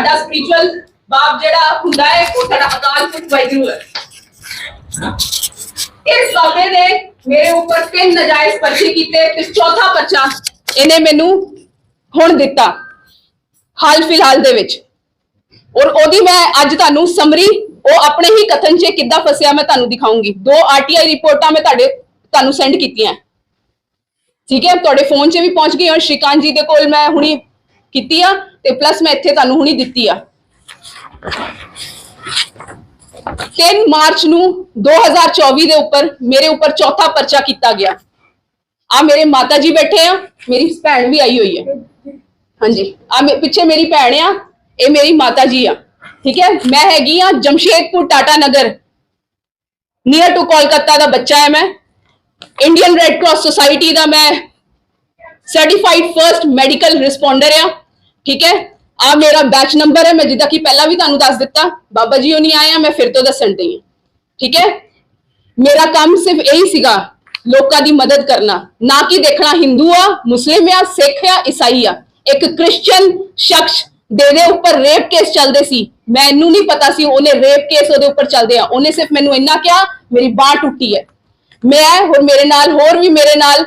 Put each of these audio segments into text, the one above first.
ਸਾਡਾ ਸਪਿਰਚੁਅਲ ਬਾਪ ਜਿਹੜਾ ਹੁੰਦਾ ਹੈ, ਉਹ ਸਾਡਾ ਅਕਾਲ ਪੁਰਖ ਵਾਹਿਗੁਰੂ ਹੈ। ਇਸ ਬਾਬੇ ਨੇ ਮੇਰੇ ਉੱਪਰ ਤਿੰਨ ਨਜਾਇਜ਼ ਪਰਚੇ ਕੀਤੇ ਤੇ ਚੌਥਾ ਪਰਚਾ ਇਹਨੇ ਮੈਨੂੰ ਹੁਣ ਦਿੱਤਾ, ਹਾਲ ਫਿਲਹਾਲ ਦੇ ਵਿੱਚ। ਔਰ ਉਹਦੀ ਮੈਂ ਅੱਜ ਤੁਹਾਨੂੰ ਸਮਰੀ ਉਹ ਆਪਣੇ ਹੀ ਕਥਨ 'ਚ ਕਿੱਦਾਂ ਫਸਿਆ ਮੈਂ ਤੁਹਾਨੂੰ ਦਿਖਾਉਂਗੀ। ਦੋ ਆਰਟੀਆਈ ਰਿਪੋਰਟਾਂ ਮੈਂ ਤੁਹਾਡੇ, ਤੁਹਾਨੂੰ ਸੈਂਡ ਕੀਤੀਆਂ। ਠੀਕ ਹੈ? ਤੁਹਾਡੇ ਫੋਨ 'ਚ ਵੀ ਪਹੁੰਚ ਗਈ ਔਰ ਸ਼੍ਰੀਕਾਂਤ ਜੀ ਦੇ ਕੋਲ ਮੈਂ ਹੁਣੀ ਕੀਤੀ ਆ। ਤੇ ਪਲੱਸ ਮੈਂ ਇੱਥੇ ਤੁਹਾਨੂੰ ਹੁਣੀ ਦਿੱਤੀ ਆ। 3 ਮਾਰਚ ਨੂੰ 2024 ਦੇ ਉੱਪਰ ਮੇਰੇ ਉੱਪਰ ਚੌਥਾ ਪਰਚਾ ਕੀਤਾ ਗਿਆ। ਆ ਮੇਰੇ ਮਾਤਾ ਜੀ ਬੈਠੇ ਆ, ਮੇਰੀ ਭੈਣ ਵੀ ਆਈ ਹੋਈ ਹੈ ਹਾਂਜੀ, ਆ ਪਿੱਛੇ ਮੇਰੀ ਭੈਣ ਆ, ਇਹ ਮੇਰੀ ਮਾਤਾ ਜੀ ਆ। ਠੀਕ ਹੈ, ਮੈਂ ਹੈਗੀ ਆ ਜਮਸ਼ੇਦਪੁਰ ਟਾਟਾ ਨਗਰ। ਨੀਅਰ ਟੂ ਕੋਲਕਾਤਾ ਦਾ ਬੱਚਾ ਹੈ ਮੈਂ। ਇੰਡੀਅਨ ਰੈੱਡ ਕਰਾਸ ਸੁਸਾਇਟੀ ਦਾ ਮੈਂ ਸਰਟੀਫਾਈਡ ਫਰਸਟ ਮੈਡੀਕਲ ਰਿਸਪੌਂਡਰ ਆ। ਠੀਕ ਹੈ? ਆ ਮੇਰਾ ਬੈਚ ਨੰਬਰ ਹੈ, ਮੈਂ ਜਿੱਦਾਂ ਕਿ ਪਹਿਲਾਂ ਵੀ ਤੁਹਾਨੂੰ ਦੱਸ ਦਿੱਤਾ, ਬਾਬਾ ਜੀ ਉਹ ਨਹੀਂ ਆਏ ਮੈਂ ਫਿਰ ਤੋਂ ਦੱਸਣ ਡਈ ਠੀਕ ਹੈ? ਮੇਰਾ ਕੰਮ ਸਿਰਫ ਇਹੀ ਸੀਗਾ, ਲੋਕਾਂ ਦੀ ਮਦਦ ਕਰਨਾ। ਨਾ ਕਿ ਦੇਖਣਾ ਹਿੰਦੂ ਆ, ਮੁਸਲਿਮ ਆ, ਸਿੱਖ ਆ, ਈਸਾਈ ਆ। ਇੱਕ ਕ੍ਰਿਸਚੀਅਨ ਸ਼ਖਸ ਦੇ ਦੇ ਉੱਪਰ ਰੇਪ ਕੇਸ ਚੱਲਦੇ ਸੀ। ਮੈਨੂੰ ਨਹੀਂ ਪਤਾ ਸੀ ਉਹਨੇ ਰੇਪ ਕੇਸ ਉਹਦੇ ਉੱਪਰ ਚੱਲਦੇ ਆ। ਉਹਨੇ ਸਿਰਫ ਮੈਨੂੰ ਇੰਨਾ ਕਿਹਾ, ਮੇਰੀ ਬਾਹ ਟੁੱਟੀ ਹੈ। ਮੈਂ ਹੋਰ ਮੇਰੇ ਨਾਲ, ਹੋਰ ਵੀ ਮੇਰੇ ਨਾਲ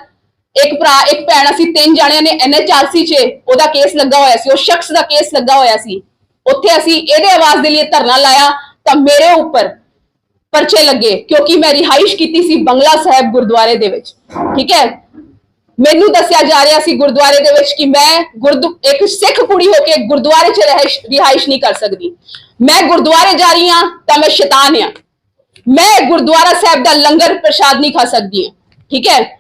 ਇੱਕ ਭਰਾ, ਇੱਕ ਭੈਣ, ਅਸੀਂ ਤਿੰਨ ਜਾਣਿਆਂ ਨੇ ਐਨਐਚਆਰਸੀ 'ਚ ਉਹਦਾ ਕੇਸ ਲੱਗਾ ਹੋਇਆ ਸੀ, ਉਹ ਸ਼ਖਸ ਦਾ ਕੇਸ ਲੱਗਾ ਹੋਇਆ ਸੀ। ਉੱਥੇ ਅਸੀਂ ਇਹਦੇ ਆਵਾਜ਼ ਦੇ ਲਈ ਧਰਨਾ ਲਾਇਆ ਤਾਂ ਮੇਰੇ ਉੱਪਰ ਪਰਚੇ ਲੱਗੇ, ਕਿਉਂਕਿ ਮੈਂ ਰਿਹਾਇਸ਼ ਕੀਤੀ ਸੀ ਬੰਗਲਾ ਸਾਹਿਬ ਗੁਰਦੁਆਰੇ ਦੇ ਵਿੱਚ। ਠੀਕ ਹੈ? ਮੈਨੂੰ ਦੱਸਿਆ ਜਾ ਰਿਹਾ ਸੀ ਗੁਰਦੁਆਰੇ ਦੇ ਵਿੱਚ ਕਿ ਮੈਂ ਗੁਰਦੁ, ਇੱਕ ਸਿੱਖ ਕੁੜੀ ਹੋ ਕੇ ਗੁਰਦੁਆਰੇ 'ਚ ਰਹਿਸ਼ ਰਿਹਾਇਸ਼ ਨਹੀਂ ਕਰ ਸਕਦੀ। ਮੈਂ ਗੁਰਦੁਆਰੇ ਜਾ ਰਹੀ ਹਾਂ ਤਾਂ ਮੈਂ ਸ਼ੈਤਾਨ ਹਾਂ। ਮੈਂ ਗੁਰਦੁਆਰਾ ਸਾਹਿਬ ਦਾ ਲੰਗਰ ਪ੍ਰਸ਼ਾਦ ਨਹੀਂ ਖਾ ਸਕਦੀ। ਹਾਂ ਠੀਕ ਹੈ?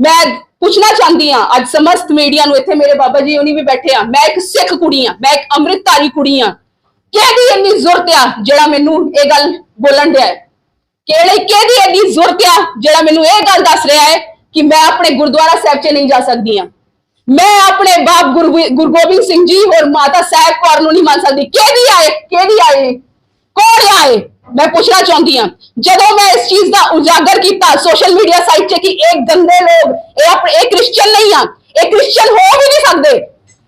ਮੈਂ ਪੁੱਛਣਾ ਚਾਹੁੰਦੀ ਹਾਂ ਅੱਜ ਸਮਸਤ ਮੀਡੀਆ ਨੂੰ ਇੱਥੇ ਮੇਰੇ ਬਾਬਾ ਜੀ ਉਹਨੀ ਵੀ ਬੈਠੇ ਆ। ਮੈਂ ਇੱਕ ਸਿੱਖ ਕੁੜੀ ਆ। ਮੈਂ ਇੱਕ ਅੰਮ੍ਰਿਤਧਾਰੀ ਕੁੜੀ ਆ। ਕਿਹਦੀ ਇੰਨੀ ਜ਼ਰੂਰਤ ਆ ਜਿਹੜਾ ਮੈਨੂੰ ਇਹ ਗੱਲ ਬੋਲਣ ਦਿਆ ਹੈ? ਕਿਹੜੀ ਕਿਹਦੀ ਇੰਨੀ ਜ਼ਰੂਰਤ ਆ ਜਿਹੜਾ ਮੈਨੂੰ ਇਹ ਗੱਲ ਦੱਸ ਰਿਹਾ ਹੈ ਕਿ ਮੈਂ ਆਪਣੇ ਗੁਰਦੁਆਰਾ ਸਾਹਿਬ 'ਚ ਨਹੀਂ ਜਾ ਸਕਦੀ ਆ? ਮੈਂ ਆਪਣੇ ਬਾਪ ਗੁਰੂ ਗੁਰੂ ਗੋਬਿੰਦ ਸਿੰਘ ਜੀ ਔਰ ਮਾਤਾ ਸਾਹਿਬ ਕੌਰ ਨੂੰ ਨਹੀਂ ਮੰਨ ਸਕਦੀ। ਕਿਹਦੀ ਆਏ? ਕਿਹਦੀ ਆਏ ਕੌਣ ਆਏ ਮੈਂ ਪੁੱਛਣਾ ਚਾਹੁੰਦੀ ਹਾਂ। ਜਦੋਂ ਮੈਂ ਇਸ ਚੀਜ਼ ਦਾ ਉਜਾਗਰ ਕੀਤਾ ਸੋਸ਼ਲ ਮੀਡੀਆ ਸਾਈਟ 'ਤੇ ਕਿ ਇਹ ਗੰਦੇ ਲੋਕ, ਇਹ ਆਪਣੇ ਇਹ ਕ੍ਰਿਸਚੀਅਨ ਨਹੀਂ ਆ, ਇਹ ਕ੍ਰਿਸਚੀਅਨ ਹੋ ਵੀ ਨਹੀਂ ਸਕਦੇ।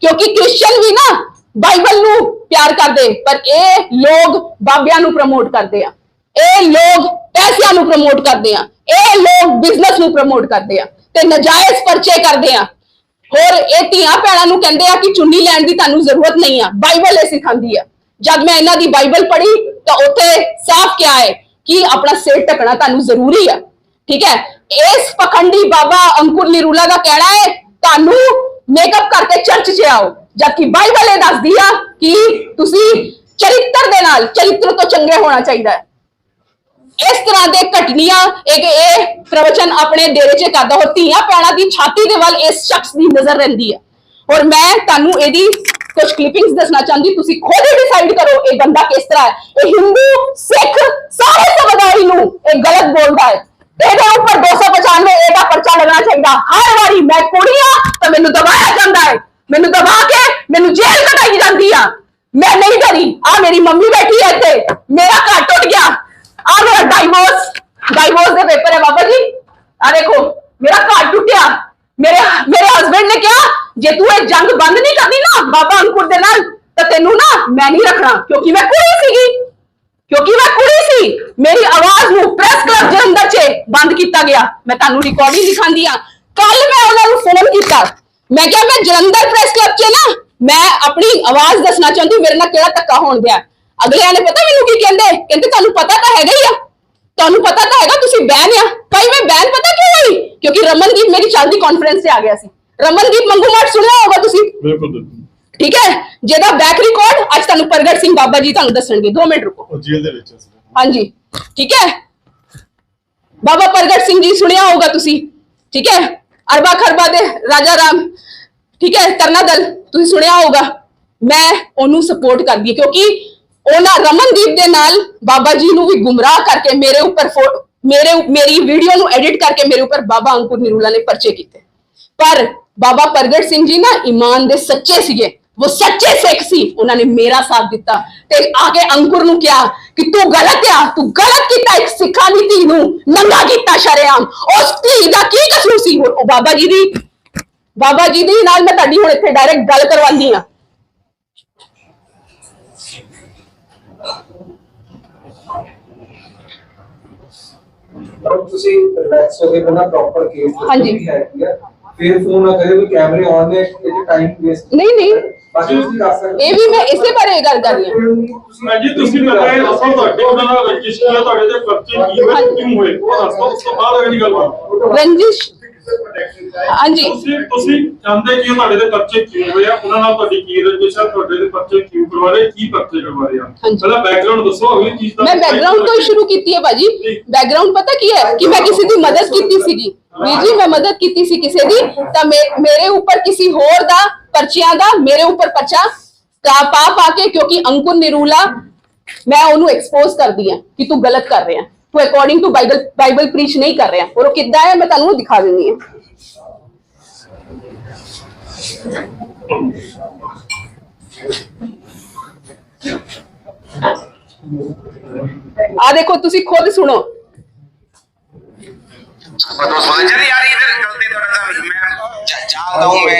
ਕਿਉਂਕਿ ਕ੍ਰਿਸਚੀਅਨ ਵੀ ਨਾ ਬਾਈਬਲ ਨੂੰ ਪਿਆਰ ਕਰਦੇ, ਪਰ ਇਹ ਲੋਕ ਬਾਬਿਆਂ ਨੂੰ ਪ੍ਰਮੋਟ ਕਰਦੇ ਆ। ਇਹ ਲੋਕ ਪੈਸਿਆਂ ਨੂੰ ਪ੍ਰਮੋਟ ਕਰਦੇ ਆ। ਇਹ ਲੋਕ ਬਿਜ਼ਨਸ ਨੂੰ ਪ੍ਰਮੋਟ ਕਰਦੇ ਆ ਤੇ ਨਜਾਇਜ਼ ਪਰਚੇ ਕਰਦੇ ਆ। ਹੋਰ ਇਹ ਧੀਆਂ ਭੈਣਾਂ ਨੂੰ ਕਹਿੰਦੇ ਆ ਕਿ ਚੁੰਨੀ ਲੈਣ ਦੀ ਤੁਹਾਨੂੰ ਜ਼ਰੂਰਤ ਨਹੀਂ ਆ। ਬਾਈਬਲ ਇਹ ਸਿਖਾਉਂਦੀ ਆ। ਜਦ ਮੈਂ ਇਹਨਾਂ ਦੀ ਬਾਈਬਲ ਪੜ੍ਹੀ ਤਾਂ ਉੱਥੇ ਸਾਫ਼ ਕਿਹਾ ਹੈ ਕਿ ਆਪਣਾ ਸਿਰ ਢਕਣਾ ਤੁਹਾਨੂੰ ਜ਼ਰੂਰੀ ਆ ਠੀਕ ਹੈ ਇਸ ਪਖੰਡੀ ਬਾਬਾ ਅੰਕੁਰ ਨਿਰੂਲਾ ਦਾ ਕਹਿਣਾ ਹੈ ਤੁਹਾਨੂੰ ਮੇਕਅਪ ਕਰਕੇ ਚਰਚ 'ਚ ਆਓ ਜਦਕਿ ਬਾਈਬਲ ਇਹ ਦੱਸਦੀ ਆ ਕਿ ਤੁਸੀਂ ਚਰਿੱਤਰ ਦੇ ਨਾਲ ਚਰਿੱਤਰ ਤੋਂ ਚੰਗੇ ਹੋਣਾ ਚਾਹੀਦਾ ਹੈ ਇਸ ਤਰ੍ਹਾਂ ਦੇ ਘਟਨੀਆਂ ਇੱਕ ਇਹ ਪ੍ਰਵਚਨ ਆਪਣੇ ਡੇਰੇ 'ਚ ਕਰਦਾ ਹੋ ਧੀਆਂ ਪੈਣਾ ਦੀ ਛਾਤੀ ਦੇ ਵੱਲ ਇਸ ਸ਼ਖਸ ਦੀ ਨਜ਼ਰ ਰਹਿੰਦੀ ਹੈ ਔਰ ਮੈਂ ਤੁਹਾਨੂੰ ਇਹਦੀ ਕੁਝ ਕਲਿੱਪਿੰਗਸ ਦੱਸਣਾ ਚਾਹੁੰਦੀ, ਤੁਸੀਂ ਖੁਦ ਹੀ ਡਿਸਾਈਡ ਕਰੋ ਇਹ ਬੰਦਾ ਕਿਸ ਤਰ੍ਹਾਂ ਹੈ। ਇਹ ਹਿੰਦੂ ਸਿੱਖ ਸਾਰੇ ਸਮੁਦਾਇ ਨੂੰ ਇਹ ਗਲਤ ਬੋਲਦਾ ਹੈ। ਇਹਦੇ ਉੱਪਰ 295 ਇਹਦਾ ਪਰਚਾ ਲੱਗਣਾ ਚਾਹੀਦਾ। ਹਰ ਵਾਰੀ ਮੈਂ ਕੁੜੀ ਤਾਂ ਮੈਨੂੰ ਦਬਾਇਆ ਜਾਂਦਾ ਹੈ। ਮੈਨੂੰ ਦਬਾ ਕੇ ਮੈਨੂੰ ਜੇਲ੍ਹ ਕਟਾਈ ਜਾਂਦੀ ਆ। ਮੈਂ ਨਹੀਂ ਡਰੀ। ਆ ਮੇਰੀ ਮੰਮੀ ਬੈਠੀ ਹੈ ਇੱਥੇ। ਮੇਰਾ ਘਰ ਟੁੱਟ ਗਿਆ। ਆ ਮੇਰਾ ਡਾਈਵੋਰਸ ਡਾਈਵੋਰਸ ਦੇ ਪੇਪਰ ਹੈ ਬਾਬਾ ਜੀ। ਆ ਦੇਖੋ, ਮੇਰਾ ਘਰ ਟੁੱਟਿਆ। ਮੇਰੇ ਮੇਰੇ ਹਸਬੰਡ ਨੇ ਕਿਹਾ ਜੇ ਤੂੰ ਇਹ ਜੰਗ ਬੰਦ ਨਹੀਂ ਕਰਨੀ ਨਾ, ਬਾਬਾ ਅੰਕੁਰ ਦੇ ਨਾਲ, ਤਾਂ ਤੈਨੂੰ ਨਾ ਮੈਂ ਨਹੀਂ ਰੱਖਣਾ, ਕਿਉਂਕਿ ਮੈਂ ਕੁੜੀ ਸੀਗੀ। ਕਿਉਂਕਿ ਮੈਂ ਕੁੜੀ ਸੀ। ਮੇਰੀ ਆਵਾਜ਼ ਨੂੰ ਪ੍ਰੈਸ ਕਲੱਬ ਜਲੰਧਰ 'ਚ ਬੰਦ ਕੀਤਾ ਗਿਆ। ਮੈਂ ਤੁਹਾਨੂੰ ਰਿਕਾਰਡਿੰਗ ਦਿਖਾਉਂਦੀ ਆ ਕੱਲ ਮੈਂ ਉਹਨਾਂ ਨੂੰ ਫੋਨ ਕੀਤਾ। ਮੈਂ ਕਿਹਾ, ਮੈਂ ਜਲੰਧਰ ਪ੍ਰੈਸ ਕਲੱਬ 'ਚ ਨਾ, ਮੈਂ ਆਪਣੀ ਆਵਾਜ਼ ਦੱਸਣਾ ਚਾਹੁੰਦੀ, ਮੇਰੇ ਨਾਲ ਕਿਹੜਾ ਧੱਕਾ ਹੋਣ ਗਿਆ ਅਗਲਿਆਂ ਨੇ ਪਤਾ ਮੈਨੂੰ ਕੀ ਕਹਿੰਦੇ? ਕਹਿੰਦੇ, ਤੁਹਾਨੂੰ ਪਤਾ ਤਾਂ ਹੈਗਾ ਹੀ ਆ। ਤੁਹਾਨੂੰ ਪਤਾ ਤਾਂ ਹੈਗਾ, ਤੁਸੀਂ ਬੈਨ ਆ। ਭਾਈ, ਮੈਂ ਬੈਨ ਪਤਾ ਕਿਉਂ ਹੋਈ? ਕਿਉਂਕਿ ਰਮਨਦੀਪ ਮੇਰੀ ਚੱਲਦੀ ਕਾਨਫਰੰਸ ਤੇ ਆ ਗਿਆ ਸੀ। ਰਮਨਦੀਪ ਮੰਗੂਮਾਟ ਸੁਣਿਆ ਹੋਗਾ ਤੁਸੀਂ? ਬਿਲਕੁਲ ਠੀਕ ਹੈ? ਜਿਹਦਾ ਬੈਕ ਰਿਕਾਰਡ ਅੱਜ ਤੁਹਾਨੂੰ ਪ੍ਰਗਟ ਸਿੰਘ ਬਾਬਾ ਜੀ ਤੁਹਾਨੂੰ ਦੱਸਣਗੇ। 2 ਮਿੰਟ ਰੁਕੋ। ਉਹ ਜੇਲ੍ਹ ਦੇ ਵਿੱਚ ਸੀ ਹਾਂਜੀ। ਠੀਕ ਹੈ? ਬਾਬਾ ਪ੍ਰਗਟ ਸਿੰਘ ਜੀ ਸੁਣਿਆ ਹੋਗਾ ਤੁਸੀਂ? ਠੀਕ ਹੈ? ਅਰਬਾ ਖਰਬਾ ਦੇ ਰਾਜਾ ਰਾਮ। ਠੀਕ ਹੈ? ਤਰਨਾ ਦਲ ਤੁਸੀਂ ਸੁਣਿਆ ਹੋਗਾ ਮੈਂ ਉਹਨੂੰ ਸਪੋਰਟ ਕਰਦੀ ਕਿਉਂਕਿ ਉਹਨਾਂ ਰਮਨਦੀਪ ਦੇ ਨਾਲ ਬਾਬਾ ਜੀ ਨੂੰ ਵੀ ਗੁੰਮਰਾਹ ਕਰਕੇ ਮੇਰੇ ਉੱਪਰ ਮੇਰੇ ਮੇਰੀ ਵੀਡੀਓ ਨੂੰ ਐਡਿਟ ਕਰਕੇ ਮੇਰੇ ਉੱਪਰ ਬਾਬਾ ਅੰਕੁਰ ਨਿਰੂਲਾ ਨੇ ਪਰਚੇ ਕੀਤੇ। ਪਰ ਬਾਬਾ ਪ੍ਰਗਟ ਸਿੰਘ ਜੀ ਨਾ ਈਮਾਨ ਦੇ ਸੱਚੇ ਸੀਗੇ। ਉਹ ਸੱਚੇ ਸਿੱਖ ਸੀ। ਉਹਨਾਂ ਨੇ ਮੇਰਾ ਸਾਥ ਦਿੱਤਾ। ਤੇ ਆ ਕੇ ਅੰਕੁਰ ਨੂੰ ਕਿਹਾ ਕਿ ਤੂੰ ਗਲਤ ਆ ਤੂੰ ਗਲਤ ਕੀਤਾ ਇੱਕ ਸਿੱਖਾਂ ਦੀ ਧੀ ਨੂੰ ਨੰਗਾ ਕੀਤਾ ਸ਼ਰੇਆਮ। ਉਸ ਧੀ ਦਾ ਕੀ ਕਸੂਰ ਸੀ? ਉਹ ਬਾਬਾ ਜੀ ਦੀ ਬਾਬਾ ਜੀ ਦੀ ਨਾਲ ਮੈਂ ਤੁਹਾਡੀ ਹੁਣ ਇੱਥੇ ਡਾਇਰੈਕਟ ਗੱਲ ਕਰਵਾਉਂਦੀ ਆ ਤੁਸੀਂ ਰਿਲੈਕਸ ਹੋ ਕੇ ਬਿਨਾ ਪ੍ਰੋਪਰ ਕੇਸ ਹਾਂਜੀ। ਹੈ ਕੀ ਹੈ ਫਿਰ ਫੋਨ ਨਾ ਕਰੇ ਵੀ ਕੈਮਰੇ ਆਨ ਨੇ ਇਹ ਟਾਈਮ ਵੇਸਟ ਨਹੀਂ ਨਹੀਂ ਬਾਕੀ ਤੁਸੀਂ ਕਰ ਸਕਦੇ ਇਹ ਵੀ ਮੈਂ ਇਸੇ ਬਾਰੇ ਗੱਲ ਕਰ ਰਹੀ ਹਾਂ ਮੈਂ ਜੀ ਤੁਸੀਂ ਮੈਨੂੰ ਇਹ ਦੱਸੋ ਤੁਹਾਡੇ ਉਹਨਾਂ ਨਾਲ ਰੰਜਿਸ਼ ਕੀ ਹੈ ਤੁਹਾਡੇ ਤੇ ਪਰਚੇ ਕੀ ਹੋਏ ਤੇ ਕਿਉਂ ਹੋਏ ਉਹ ਦੱਸੋ ਉਸ ਤੋਂ ਬਾਅਦ ਅਗਲੀ ਗੱਲ ਬਾਤ ਰੰਜਿਸ਼ ਹਾਂਜੀ। ਤੁਸੀਂ ਤੁਸੀਂ ਜਾਣਦੇ ਕਿ ਤੁਹਾਡੇ ਤੇ ਪਰਚੇ ਕਿਉਂ ਹੋਏ ਆ? ਉਹਨਾਂ ਨਾਲ ਤੁਹਾਡੀ ਕੀ ਰੰਜਿਸ਼ ਹੈ ਤੁਹਾਡੇ ਤੇ ਪਰਚੇ ਕਿਉਂ ਕਰਵਾ ਰਹੇ ਕੀ ਪਰਚੇ ਕਰਵਾ ਰਹੇ ਆ? ਹਾਂਜੀ। ਪਹਿਲਾਂ ਬੈਕਗ੍ਰਾਉਂਡ ਦੱਸੋ ਅਗਲੀ ਚੀਜ਼ ਦਾ ਮੈਂ ਬੈਕਗ੍ਰਾਉਂਡ ਤੋਂ ਹੀ ਸ਼ੁਰੂ ਕੀਤੀ ਹੈ ਭਾਜੀ। ਬੈਕਗ੍ਰਾਉਂਡ ਪਤਾ ਕੀ ਹੈ? ਕਿ ਮੈਂ ਕਿਸੇ ਦੀ ਮਦਦ ਕੀਤੀ ਸੀਗੀ। ਵੀਰ ਜੀ ਮੈਂ ਮਦਦ ਕੀਤੀ ਸੀ ਕਿਸੇ ਦੀ। ਤਾਂ ਮੇ- ਮੇਰੇ ਉੱਪਰ ਕਿਸੇ ਹੋਰ ਦਾ ਪਰਚਿਆਂ ਦਾ ਮੇਰੇ ਉੱਪਰ ਪਰਚਾ ਕਾ ਪਾ ਪਾ ਕੇ ਕਿਉਂਕਿ ਅੰਕੁਰ ਨਿਰੂਲਾ ਮੈਂ ਉਹਨੂੰ ਐਕਸਪੋਜ਼ ਕਰਦੀ ਆ ਕਿ ਤੂੰ ਗਲਤ ਕਰ ਰਿਹਾ। ਤੂੰ according to Bible Bible preach ਨਹੀਂ ਕਰ ਰਿਹਾ ਔਰ ਉਹ ਕਿੱਦਾਂ ਹੈ ਮੈਂ ਤੁਹਾਨੂੰ ਦਿਖਾ ਦਿੰਦੀ ਹਾਂ ਆ ਦੇਖੋ ਤੁਸੀਂ ਖੁਦ ਸੁਣੋ और दोस्त बोले चले यार इधर चलते थोड़ा सा मैं जा- चाहता हूँ मैं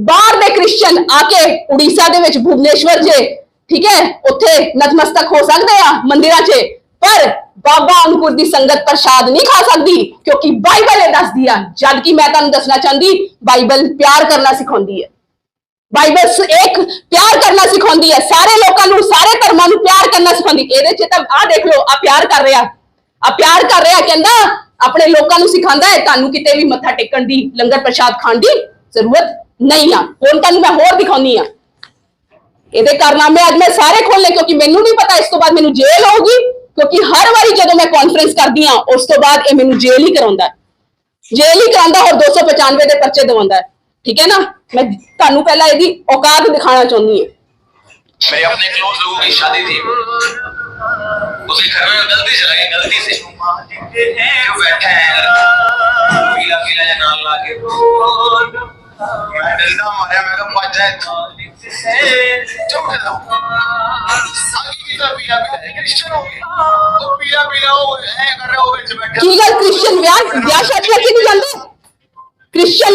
ਬਾਹਰ ਦੇ ਕ੍ਰਿਸਚੀਅਨ ਆ ਕੇ ਉੜੀਸਾ ਦੇ ਵਿੱਚ ਭੁਵਨੇਸ਼ਵਰ ਜੇ, ਠੀਕ ਹੈ, ਉੱਥੇ ਨਤਮਸਤਕ ਹੋ ਸਕਦੇ ਆ ਮੰਦਿਰਾਂ 'ਚ, ਪਰ ਬਾਬਾ ਅੰਕੁਰ ਦੀ ਸੰਗਤ ਪ੍ਰਸ਼ਾਦ ਨਹੀਂ ਖਾ ਸਕਦੀ, ਕਿਉਂਕਿ ਬਾਈਬਲ ਇਹ ਦੱਸਦੀ ਆ ਜਦ ਕਿ ਮੈਂ ਤੁਹਾਨੂੰ ਦੱਸਣਾ ਚਾਹੁੰਦੀ, ਬਾਈਬਲ ਪਿਆਰ ਕਰਨਾ ਸਿਖਾਉਂਦੀ ਹੈ। ਬਾਈਬਲ ਸ- ਇੱਕ ਪਿਆਰ ਕਰਨਾ ਸਿਖਾਉਂਦੀ ਹੈ, ਸਾਰੇ ਲੋਕਾਂ ਨੂੰ, ਸਾਰੇ ਧਰਮਾਂ ਨੂੰ ਪਿਆਰ ਕਰਨਾ ਸਿਖਾਉਂਦੀ, ਇਹਦੇ ਚ ਤਾਂ ਆਹ ਦੇਖ ਲਓ ਆ ਪਿਆਰ ਕਰ ਰਿਹਾ। ਆ ਪਿਆਰ ਕਰ ਰਿਹਾ ਕਹਿੰਦਾ, ਆਪਣੇ ਲੋਕਾਂ ਨੂੰ ਸਿਖਾਉਂਦਾ ਹੈ, ਤੁਹਾਨੂੰ ਕਿਤੇ ਵੀ ਮੱਥਾ ਟੇਕਣ ਦੀ, ਲੰਗਰ ਪ੍ਰਸ਼ਾਦ ਖਾਣ ਦੀ ਜ਼ਰੂਰਤ ਨਹੀਂ ਆ ਹੁਣ ਤੁਹਾਨੂੰ ਮੈਂ ਹੋਰ ਦਿਖਾਉਣੀ ਆ ਇਹਦੇ ਕਾਰਨਾਮੇ ਅੱਜ ਮੈਂ ਸਾਰੇ ਖੋਲਨੇ ਕਿਉਂਕਿ ਮੈਨੂੰ ਨਹੀਂ ਪਤਾ ਇਸ ਤੋਂ ਬਾਅਦ ਮੈਨੂੰ ਜੇਲ੍ਹ ਹੋਊਗੀ ਕਿਉਂਕਿ ਹਰ ਵਾਰੀ ਜਦੋਂ ਮੈਂ ਕਾਨਫਰੰਸ ਕਰਦੀ ਆ ਉਸ ਤੋਂ ਬਾਅਦ ਇਹ ਮੈਨੂੰ ਜੇਲ੍ਹ ਹੀ ਕਰਾਉਂਦਾ ਹੈ ਜੇਲ੍ਹ ਹੀ ਕਰਾਉਂਦਾ ਹੋਰ 295 ਦੇ ਪਰਚੇ ਦਵਾਉਂਦਾ ਹੈ ਠੀਕ ਹੈ ਨਾ ਮੈਂ ਤੁਹਾਨੂੰ ਪਹਿਲਾਂ ਇਹਦੀ ਔਕਾਤ ਦਿਖਾਉਣਾ ਚਾਹੁੰਦੀ ਹਾਂ मेरे अपने क्लोज लोगों की शादी थी उसके घर में गलती से लगे गलती से जो बैठे हैं पीला पीला या नाल ला के मैं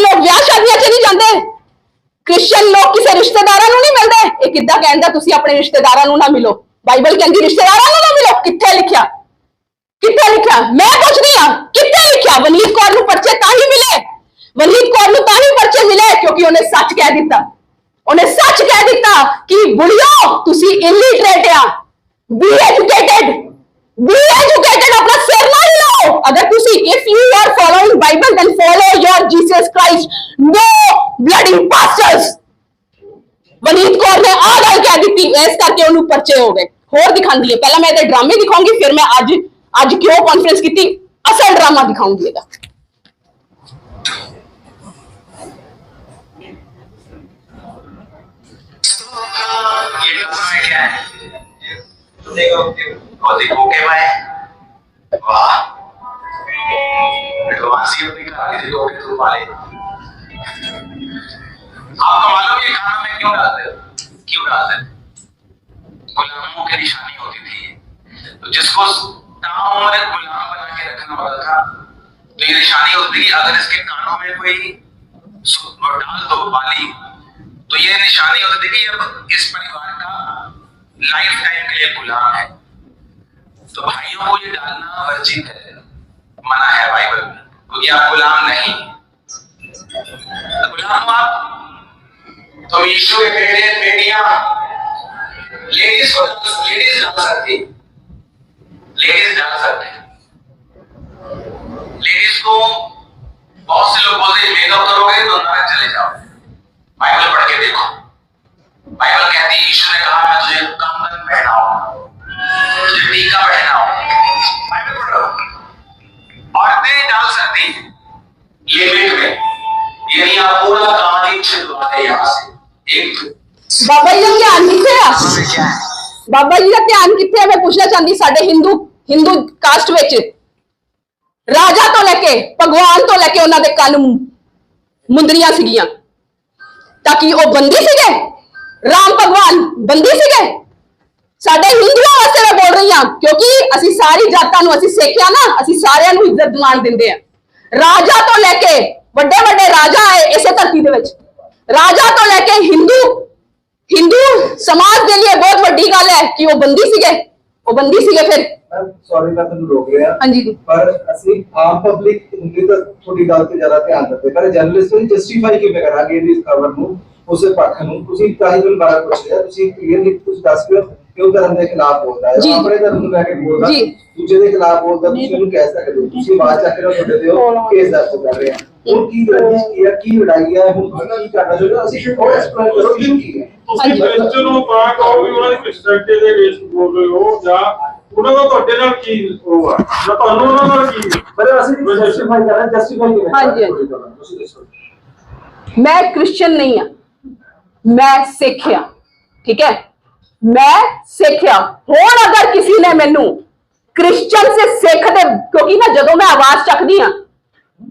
लोग ब्याह शादियाँ च नहीं जाते? क्रिश्चियन लोग किसी, रिश्तेदार नहीं मिलते? ये किदा कहता अपने रिश्तेदार ना मिलो। बाइबल कहती रिश्तेदारा ना मिलो? कितने लिखा कि लिखा मैं पूछ रही हूँ कि लिखा वनीत कौर पर्चे ता ही मिले? ਤਾਂ ਹੀ ਮਿਲੇ ਵਨੀਤ ਕੌਰ ਨੂੰ ਤਾਂ ਹੀ ਪਰਚੇ ਮਿਲੇ ਕਿਉਂਕਿ ਉਹਨੇ ਸੱਚ ਕਹਿ ਦਿੱਤਾ ਉਹਨੇ ਸੱਚ ਕਹਿ ਦਿੱਤਾ ਕਿ ਬੁੜਿਓ ਤੁਸੀਂ ਇਲਿਟਰੇਟ ਆ ਬੀ ਐਜੂਕੇਟਡ ਬੀ ਐਜੂਕੇਟਡ ਆਪਣਾ ਸਿਰ ਨਾ ਹਿਲਾਓ ਅਗਰ ਤੁਸੀਂ if you are following Bible then follow your Jesus Christ no bloody pastors Vaneet Kaur ਨੇ ਆ ਗੱਲ ਕਹਿ ਦਿੱਤੀ ਇਸ ਕਰਕੇ ਉਹਨੂੰ ਪਰਚੇ ਹੋ ਗਏ ਹੋਰ ਦਿਖਾਉਂਦੀ ਹੈ ਪਹਿਲਾਂ ਮੈਂ ਇਹਦੇ ਡਰਾਮੇ ਦਿਖਾਉਂਗੀ ਫਿਰ ਮੈਂ ਅੱਜ ਅੱਜ ਕਿਉਂ ਕਾਨਫਰੰਸ ਕੀਤੀ ਅਸਲ ਡਰਾਮਾ ਦਿਖਾਉਂਗੀ ਇਹਦਾ They go, they go, सु- और डाल दो बाली। तो ये निशानी होती थी कि अब इस परिवार का लाइफ टाइम के लिए गुलाम है। तो भाइयों को ये डालना वर्जित है, मना है बाइबल में। क्योंकि आप गुलाम नहीं। तो गुलाम हो आप। तो यीशु के बेटे, बेटियाँ लेडीज़ को लेडीज़ डाल सकती। लेडीज़ डाल सकते। लेडीज़ को बहुत से लोग बोलते हैं मेकअप करोगे तो नरक चले जाओ। बाइबल पढ़ के देखो। बाइबल कहती है ईश्वर ने कहा मैं तुझे कंगन पहनाऊँगा तुझे टीका पहनाऊँगा बाइबल पढ़ लो औरतें डाल सकती हैं। लिमिट में यानी आप पूरा कहानी छिलवा दे यहाँ से एक बाबा जी का ध्यान कितने आप बाबा जी का ध्यान कितने मैं पूछना चाहती साढ़े हिंदू हिंदू कास्ट में ਰਾਜਾ ਤੋਂ ਲੈ ਕੇ ਭਗਵਾਨ ਤੋਂ ਲੈ ਕੇ ਉਹਨਾਂ ਦੇ ਕੰਨ ਮੁੰਦਰੀਆਂ ਸੀਗੀਆਂ। ਤਾਂ ਕਿ ਉਹ ਬੰਦੀ ਸੀਗੇ? ਰਾਮ ਭਗਵਾਨ ਬੰਦੀ ਸੀਗੇ? ਸਾਡੇ ਹਿੰਦੂਆਂ ਵਾਸਤੇ ਮੈਂ ਬੋਲ ਰਹੀ ਹਾਂ, ਕਿਉਂਕਿ ਅਸੀਂ ਸਾਰੀ ਜਾਤਾਂ ਨੂੰ ਅਸੀਂ ਸਿੱਖਿਆ ਨਾ, ਅਸੀਂ ਸਾਰਿਆਂ ਨੂੰ ਇੱਜ਼ਤ ਮਾਣ ਦਿੰਦੇ ਆ ਰਾਜਾ ਤੋਂ ਲੈ ਕੇ ਵੱਡੇ ਵੱਡੇ ਰਾਜਾ ਆਏ ਇਸੇ ਧਰਤੀ ਦੇ ਵਿੱਚ। ਰਾਜਾ ਤੋਂ ਲੈ ਕੇ ਹਿੰਦੂ ਹਿੰਦੂ ਸਮਾਜ ਦੇ ਲਈ ਬਹੁਤ ਵੱਡੀ ਗੱਲ ਹੈ ਕਿ ਉਹ ਬੰਦੀ ਸੀਗੇ। ਉਹ ਬੰਦੀ ਸੀਗੇ ਫਿਰ। ਸੌਰੀ ਮੈਂ ਤੁਹਾਨੂੰ ਰੋਕ ਰਿਹਾ। ਹਾਂਜੀ। ਜੀ ਪਰ ਅਸੀਂ ਆਮ ਪਬਲਿਕ ਹਿੰਦੀ ਤਾਂ ਥੋੜੀ ਗੱਲ ਤੇ ਜ਼ਿਆਦਾ ਧਿਆਨ ਦਿੰਦੇ ਪਰ ਜਰਨਲਿਸਟ ਨੂੰ ਜਸਟੀਫਾਈ ਕਿਵੇਂ ਕਰਾਂਗੇ ਇਸ ਖਬਰ ਨੂੰ ਉਸੇ ਪੱਖ ਨੂੰ? ਤੁਸੀਂ ਤਾਂ ਹੀ ਤੁਹਾਨੂੰ ਬਾਰੇ ਪੁੱਛ ਰਿਹਾ ਤੁਸੀਂ ਕਲੀਅਰਲੀ ਕੁਝ ਦੱਸ ਦਿਓ ਕਿਉਂ ਧਰਮ ਦੇ ਖਿਲਾਫ ਬੋਲਦਾ ਹੈ ਜੀ। ਆਪਣੇ ਧਰਮ ਨੂੰ ਲੈ ਕੇ ਬੋਲਦਾ ਜੀ। ਦੂਜੇ ਦੇ ਖਿਲਾਫ ਬੋਲਦਾ ਤੁਸੀਂ ਉਹਨੂੰ ਕਹਿ ਸਕਦੇ ਹੋ ਤੁਸੀਂ ਆਵਾਜ਼ ਚੱਕ ਰਹੇ ਹੋ ਤੁਹਾਡੇ ਤੇ ਉਹ ਕੇਸ ਦਰਜ ਕਰ ਰਹੇ ਆ ਹੁਣ ਕੀ ਰੰਜਿਸ਼ ਕੀ ਹੈ ਕੀ ਲੜਾਈ ਹੈ ਹੁਣ ਤੁਸੀਂ ਕੀ ਕਰਨਾ ਚਾਹੁੰਦੇ ਹੋ ਅਸੀਂ ਉਹ ਐਕਸਪਲੇਨ ਕਰੋ ਕਿ ਕੀ ਹੈ ਤੁਸੀਂ ਕ੍ਰਿਸਚਨ ਨੂੰ ਤਾਂ ਕਹੋ ਵੀ ਉਹਨਾਂ ਦੀ ਕ੍ਰਿਸਚਨਟੀ ਦੇ ਵਿੱਚ ਬੋਲ ਰਹੇ ਹੋ ਜਾਂ ਉਹਨਾਂ ਦਾ ਤੁਹਾਡੇ ਨਾਲ ਕੀ ਉਹ ਆ ਜਾਂ ਤੁਹਾਨੂੰ ਉਹਨਾਂ ਨਾਲ ਕੀ ਪਰ ਅਸੀਂ ਜਸਟੀਫਾਈ ਕਰ ਰਹੇ ਜਸਟੀਫਾਈ ਕਿਵੇਂ ਹਾਂਜੀ, ਹਾਂਜੀ। ਤੁਸੀਂ ਦੱਸੋ ਮੈਂ ਕ੍ਰਿਸਚੀਅਨ ਨਹੀਂ ਆ ਮੈਂ ਸਿੱਖ ਆ ਠੀਕ ਹੈ ਮੈਂ ਸਿੱਖ ਆ ਹੁਣ ਅਗਰ ਕਿਸੇ ਨੇ ਮੈਨੂੰ ਕ੍ਰਿਸਚੀਅਨ ਸੇ ਸਿੱਖ ਦੇ ਕਿਉਂਕਿ ਨਾ ਜਦੋਂ ਮੈਂ ਆਵਾਜ਼ ਚੱਕਦੀ ਆ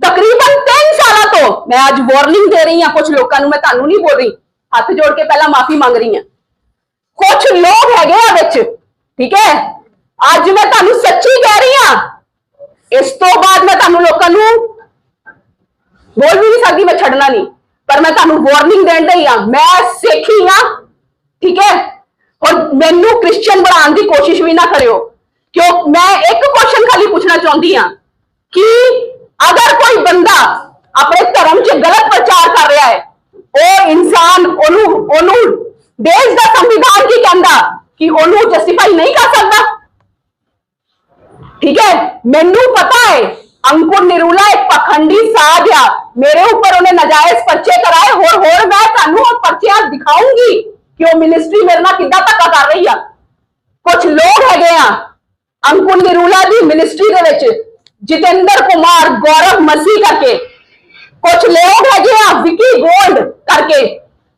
ਤਕਰੀਬਨ 3 ਸਾਲਾਂ ਤੋਂ ਮੈਂ ਅੱਜ ਵਾਰਨਿੰਗ ਦੇ ਰਹੀ ਆ ਕੁਝ ਲੋਕਾਂ ਨੂੰ ਮੈਂ ਤੁਹਾਨੂੰ ਨਹੀਂ ਬੋਲ ਰਹੀ। ਹੱਥ ਜੋੜ ਕੇ ਪਹਿਲਾਂ ਮਾਫੀ ਮੰਗ ਰਹੀ ਆ ਕੁਝ ਲੋਕ ਹੈਗੇ ਆ ਵਿੱਚ, ਠੀਕ ਹੈ? ਅੱਜ ਮੈਂ ਤੁਹਾਨੂੰ ਸੱਚੀ ਕਹਿ ਰਹੀ ਆ ਇਸ ਤੋਂ ਬਾਅਦ ਮੈਂ ਤੁਹਾਨੂੰ ਲੋਕਾਂ ਨੂੰ ਬੋਲ ਵੀ ਨਹੀਂ ਸਕਦੀ, ਮੈਂ ਛੱਡਣਾ ਨਹੀਂ। ਪਰ ਮੈਂ ਤੁਹਾਨੂੰ ਵਾਰਨਿੰਗ ਦੇਣ ਦੇ ਹੀ ਆ ਮੈਂ ਸਿੱਖੀ ਆ ਠੀਕ ਹੈ? ਔਰ ਮੈਨੂੰ ਕ੍ਰਿਸਚੀਅਨ ਬਣਾਉਣ ਦੀ ਕੋਸ਼ਿਸ਼ ਵੀ ਨਾ ਕਰਿਓ ਕਿਉਂ ਮੈਂ ਇੱਕ ਕੁਐਸਚਨ ਖਾਲੀ ਪੁੱਛਣਾ ਚਾਹੁੰਦੀ ਆ ਕਿ ਅਗਰ ਕੋਈ ਬੰਦਾ ਆਪਣੇ ਧਰਮ 'ਚ ਗਲਤ ਪ੍ਰਚਾਰ ਕਰ ਰਿਹਾ ਹੈ ਉਹ ਇਨਸਾਨ ਉਹਨੂੰ ਉਹਨੂੰ ਦੇਸ਼ ਦਾ ਸੰਵਿਧਾਨ ਕੀ ਕਹਿੰਦਾ ਕਿ ਉਹਨੂੰ ਜਸਟੀਫਾਈ ਨਹੀਂ ਕਰ ਸਕਦਾ ਠੀਕ ਹੈ ਮੈਨੂੰ ਪਤਾ ਹੈ ਅੰकुर ਨਿਰੂਲਾ ਇੱਕ ਪਖੰਡੀ ਸਾਧ ਆ ਮੇਰੇ ਉੱਪਰ ਉਹਨੇ ਨਾਜਾਇਜ਼ ਪਰਚੇ ਕਰਾਏ ਹੋਰ ਹੋਰ ਮੈਂ ਤੁਹਾਨੂੰ ਉਹ ਪਰਚੀਆਂ ਦਿਖਾਉਂਗੀ ਕਿ ਉਹ ਮਿਨਿਸਟਰੀ ਮੇਰੇ ਨਾਲ ਕਿੱਦਾਂ ਧੱਕਾ ਕਰ ਰਹੀ ਆ ਕੁਝ ਲੋਕ ਹੈਗੇ ਆ ਅੰकुर ਨਿਰੂਲਾ ਦੀ ਮਿਨਿਸਟਰੀ ਦੇ ਵਿੱਚ ਜਤਿੰਦਰ ਕੁਮਾਰ ਗੌਰਵ ਮਸੀਹ ਕਰਕੇ ਕੁਝ ਲੋਕ ਹੈਗੇ ਆ ਵਿਕੀ ਗੋਲਡ ਕਰਕੇ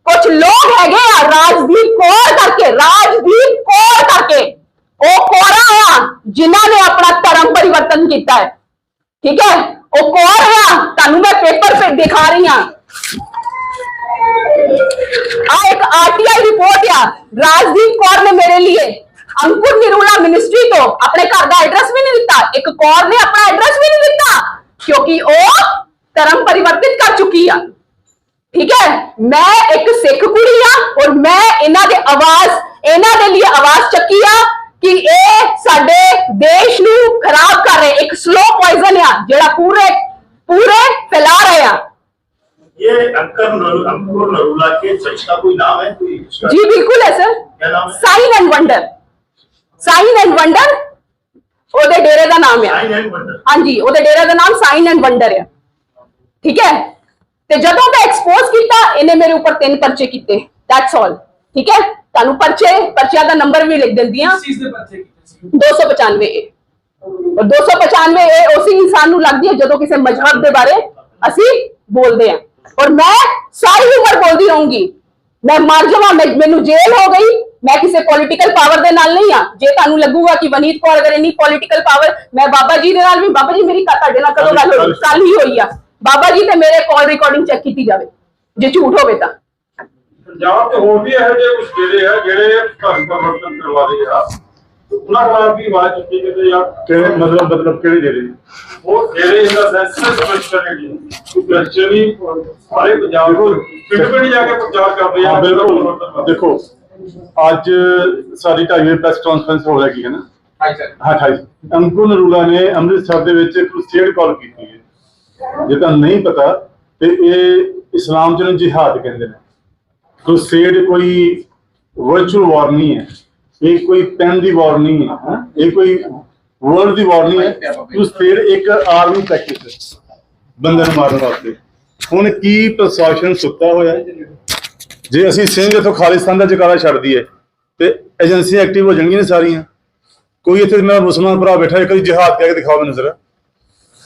ਕੁਝ ਲੋਕ ਹੈਗੇ ਆ ਰਾਜਦੀਪ ਕੌਰ ਕਰਕੇ ਰਾਜਦੀਪ ਕੌਰ ਕਰਕੇ ਉਹ ਕੌਰਾਂ ਆ ਜਿਨ੍ਹਾਂ ਨੇ ਆਪਣਾ ਧਰਮ ਪਰਿਵਰਤਨ ਕੀਤਾ ਹੈ ਠੀਕ ਹੈ ਉਹ ਕੌਣ ਆ ਤੁਹਾਨੂੰ ਮੈਂ ਪੇਪਰ हाँ, आरटीआई रिपोर्ट या राजदीप कौर ने मेरे लिए अंकुर निरूला मिनिस्ट्री तो अपने घर का एड्रेस भी नहीं दिता एक कौर ने अपना एड्रेस भी नहीं दिता क्योंकि वो धर्म परिवर्तित कर चुकी है। ठीक है? मैं एक सिख कुड़ी हाँ और मैं इन्हों के आवाज़, इन्हों लिए आवाज़ चकी आ कि देश खराब कर रहे एक स्लो पॉइजन आ जरा पूरे पूरे फैला रहे हैं। ये अंकर नरू, अंकुर नरूला के चर्च का कोई नाम है? कोई जी बिल्कुल है सर। क्या नाम है? Sign and wonder sign and wonder ਉਹਦੇ ਡੇਰੇ ਦਾ ਨਾਮ ਆ साइन एंड वंडर। ਹਾਂਜੀ ਉਹਦੇ ਡੇਰੇ ਦਾ ਨਾਮ ਸਾਈਨ ਐਂਡ ਵੰਡਰ ਆ ਠੀਕ ਹੈ ਤੇ ਜਦੋਂ ਮੈਂ ਐਕਸਪੋਜ਼ ਕੀਤਾ ਇਹਨੇ ਮੇਰੇ ਉੱਪਰ ਤਿੰਨ ਪਰਚੇ ਕੀਤੇ ਦੈਟਸ ਆਲ ਠੀਕ ਹੈ ਤੁਹਾਨੂੰ ਪਰਚੇ ਪਰਚਿਆਂ ਦਾ ਨੰਬਰ ਵੀ ਲਿਖ ਦਿੰਦੀ ਆ ਚੀਜ਼ ਦੇ ਪਰਚੇ ਕੀਤੇ ਸੀ 295 ਏ ਔਰ 295 ਏ ਉਸੇ ਇਨਸਾਨ ਨੂੰ ਲੱਗਦੀ ਹੈ ਜਦੋਂ ਕਿਸੇ ਮਜ਼ਹਬ ਦੇ ਬਾਰੇ ਅਸੀਂ ਬੋਲਦੇ ਆ ਔਰ ਮੈਂ ਸਾਰੀ ਉਮਰ ਬੋਲਦੀ ਰਹੂੰਗੀ। ਮੈਂ ਮਰ ਜਾਵਾਂ ਮੈਨੂੰ ਜੇਲ੍ਹ ਹੋ ਗਈ, ਮੈਂ ਕਿਸੇ ਪੋਲਿਟੀਕਲ ਪਾਵਰ ਦੇ ਨਾਲ ਨਹੀਂ ਆ ਜੇ ਤੁਹਾਨੂੰ ਲੱਗੂਗਾ ਕਿ ਵਨੀਤ ਕੌਰ ਅਗਰ ਇੰਨੀ ਪੋਲਿਟੀਕਲ ਪਾਵਰ ਮੈਂ ਬਾਬਾ ਜੀ ਦੇ ਨਾਲ ਵੀ ਬਾਬਾ ਜੀ, ਮੇਰੀ ਤੁਹਾਡੇ ਨਾਲ ਕਦੋਂ ਗੱਲ ਹੋਈ ਕੱਲ ਹੀ ਹੋਈ ਆ। ਬਾਬਾ ਜੀ ਤੇ ਮੇਰੇ ਕਾਲ ਰਿਕਾਰਡਿੰਗ ਚੈੱਕ ਕੀਤੀ ਜਾਵੇ, ਜੇ ਝੂਠ ਹੋਵੇ ਤਾਂ। ਪੰਜਾਬ 'ਚ ਹੋਰ ਵੀ ਇਹੋ ਜਿਹੇ ਕੁਝ ਜਿਹੜੇ ਆ, ਜਿਹੜੇ ਧਰਮ ਪਰਿਵਰਤਨ ਕਰਵਾ ਰਹੇ ਆ। ਉਹਨਾਂ ਖਿਲਾਫ ਵੀ ਆਵਾਜ਼ ਚੁੱਕੀ ਕਿਤੇ ਜਾਂ ਕਿਹੜੇ ਮਤਲਬ ਮਤਲਬ ਕਿਹੜੇ ਦੇ ਰਹੇ? ਉਹ ਜਿਹੜੇ ਇਹਦਾ ਸੈਂਸਸ ਕ੍ਰਿਸਚਨਿਟੀ ਕ੍ਰਿਸਚਨੀ ਸਾਰੇ ਪੰਜਾਬ ਨੂੰ ਪਿੰਡ ਪਿੰਡ ਜਾ ਕੇ ਪ੍ਰਚਾਰ ਕਰਦੇ ਆ। ਹਾਂ ਬਿਲਕੁਲ। ਦੇਖੋ ਅੱਜ ਸਾਡੀ ਢਾਈ ਵਜੇ ਪ੍ਰੈਸ ਕਾਨਫਰੰਸ ਹੋ ਰਹੀ ਹੈ ਨਾ? ਹਾਈ ਸਰ ਹਾਂ 28 ਅੰਕੁਰ ਨਰੂਲਾ ਨੇ ਅੰਮ੍ਰਿਤਸਰ ਦੇ ਵਿੱਚ ਕ੍ਰੂਸੇਡ ਕਾਲ ਕੀਤੀ ਹੈ। ਜੇ ਤੁਹਾਨੂੰ ਨਹੀਂ ਪਤਾ ਤੇ ਇਹ ਇਸਲਾਮ ਚ ਨੂੰ ਜਿਹਾਦ ਕਹਿੰਦੇ ਨੇ। ਕ੍ਰੂਸੇਡ ਕੋਈ ਵਰਚੁਅਲ ਵਾਰ ਨਹੀਂ ਹੈ। ਇਹ ਕੋਈ ਪੈਨ ਦੀ ਵਾਰ ਨਹੀਂ ਹੈ ਇਹ ਕੋਈ ਵਰਲਡ ਦੀ ਵਾਰ ਨਹੀਂ ਹੈ। ਕ੍ਰੂਸੇਡ ਇੱਕ ਆਰਮੀ ਪ੍ਰੈਕਟਿਸ ਬੰਦੇ ਨੂੰ ਮਾਰਨ ਵਾਸਤੇ। ਹੁਣ ਕੀ ਪ੍ਰਸ਼ਾਸਨ ਸੁੱਤਾ ਹੋਇਆ ਹੈ? ਜੇ ਅਸੀਂ ਸਿੰਘ ਇਥੋਂ ਖਾਲਿਸਤਾਨ ਦਾ ਜਕਾਰਾ ਛੱਡ ਦਈਏ, ਤੇ ਏਜੰਸੀਆਂ ਐਕਟਿਵ ਹੋ ਜਾਣਗੀਆਂ ਨੇ ਸਾਰੀਆਂ। ਕੋਈ ਇੱਥੇ ਮੇਰਾ ਮੁਸਲਮਾਨ ਭਰਾ ਬੈਠਾ ਹੈ ਕਦੀ ਜਿਹਾਦ ਕਹਿ ਕੇ ਦਿਖਾਓ ਮੈਨੂੰ ਜ਼ਰਾ।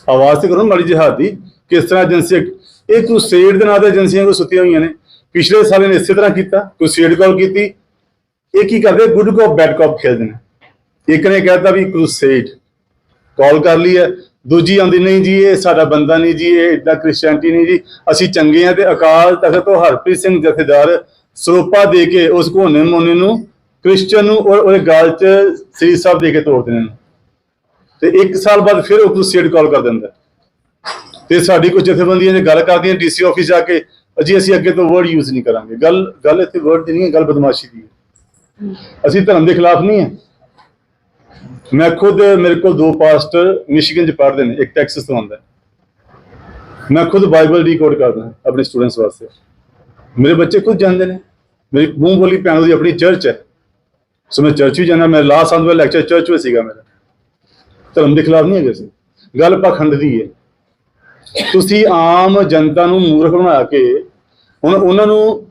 ਆਵਾਜ਼ ਤੇ ਕਰੋ ਮਾੜੀ ਜਿਹਾਦ ਦੀ, ਕਿਸ ਤਰ੍ਹਾਂ ਏਜੰਸੀ ਇਹ ਕ੍ਰੂਸੇਡ ਦੇ ਨਾਂ ਤੇ ਏਜੰਸੀਆਂ ਕੋ ਸੁੱਤੀਆਂ ਹੋਈਆਂ ਨੇ। ਪਿਛਲੇ ਸਾਲ ਨੇ ਇਸੇ ਤਰ੍ਹਾਂ ਕੀਤਾ ਤੂੰ ਕ੍ਰੂਸੇਡ ਕਾਲ ਕੀਤੀ ਇਹ ਕੀ ਕਰਦੇ? ਗੁੱਡ ਕਾਪ ਬੈਡ ਕਾਪ ਖੇਡਦੇ ਨੇ। ਇੱਕ ਨੇ ਕਹਿਤਾ ਵੀ ਕ੍ਰੂਸੇਡ ਕਾਲ ਕਰ ਲਈ ਹੈ। ਦੂਜੀ ਆਂਦੀ ਨਹੀਂ ਜੀ, ਇਹ ਸਾਡਾ ਬੰਦਾ ਨਹੀਂ ਜੀ, ਇਹ ਇਦਾਂ ਕ੍ਰਿਸਚੀਅਨਟੀ ਨਹੀਂ ਜੀ। ਅਸੀਂ ਚੰਗੇ ਆ ਤੇ ਅਕਾਲ ਤਖਤ ਤੋਂ ਹਰਪ੍ਰੀਤ ਸਿੰਘ ਜਥੇਦਾਰ ਸਰੋਪਾ ਦੇ ਕੇ ਉਸ ਘੋਨੇ ਮੋਨੇ ਨੂੰ ਕ੍ਰਿਸਚੀਅਨ ਨੂੰ ਔਰ ਉਹਦੇ ਗਾਲ 'ਚ ਸ੍ਰੀ ਸਾਹਿਬ ਦੇ ਕੇ ਤੋੜ ਦਿੰਦੇ ਨੇ। ਤੇ ਇੱਕ ਸਾਲ ਬਾਅਦ ਫਿਰ ਉਹ ਕ੍ਰੂਸੇਡ ਕਾਲ ਕਰ ਦਿੰਦਾ ਤੇ ਸਾਡੀ ਕੁਝ ਜਥੇਬੰਦੀਆਂ ਨੇ ਗੱਲ ਕਰਦੀਆਂ ਡੀਸੀ ਆਫਿਸ ਜਾ ਕੇ, ਅਜੀ ਅਸੀਂ ਅੱਗੇ ਤੋਂ ਵਰਡ ਯੂਜ਼ ਨਹੀਂ ਕਰਾਂਗੇ। ਗੱਲ ਗੱਲ ਇੱਥੇ ਵਰਡ ਦੀ ਨਹੀਂ ਹੈ, ਗੱਲ ਬਦਮਾਸ਼ੀ ਦੀ ਹੈ। ਅਸੀਂ ਧਰਮ ਦੇ ਖਿਲਾਫ ਨਹੀਂ ਹੈ। ਮੈਂ ਖੁਦ, ਮੇਰੇ ਕੋਲ ਦੋ ਪਾਸਟਰ ਮਿਸ਼ੀਗਨ ਚ ਪੜ੍ਹਦੇ ਨੇ, ਇੱਕ ਟੈਕਸਸ ਤੋਂ ਆਉਂਦਾ ਮੈਂ ਖੁਦ ਬਾਈਬਲ ਡੀਕੋਡ ਕਰਦਾ ਆਪਣੇ ਸਟੂਡੈਂਟਸ ਵਾਸਤੇ। ਮੇਰੇ ਬੱਚੇ ਖੁਦ ਜਾਣਦੇ ਨੇ। ਮੇਰੀ ਮੂੰਹ ਬੋਲੀ ਭੈਣ ਦੀ ਆਪਣੀ ਚਰਚ ਹੈ। ਸੋ ਮੈਂ ਚਰਚ ਵੀ ਜਾਣਾ ਮੈਂ ਲਾਸਟ ਆਂਦ ਲੈਕਚਰ ਚਰਚ ਵਿੱਚ ਸੀਗਾ ਮੇਰਾ। ਧਰਮ ਦੇ ਖਿਲਾਫ ਨਹੀਂ ਹੈਗੇ ਸੀ ਗੱਲ ਪਖੰਡ ਦੀ ਹੈ। ਤੁਸੀਂ ਆਮ ਜਨਤਾ ਨੂੰ ਮੂਰਖ ਬਣਾ ਕੇ ਹੁਣ ਉਹਨਾਂ ਨੂੰ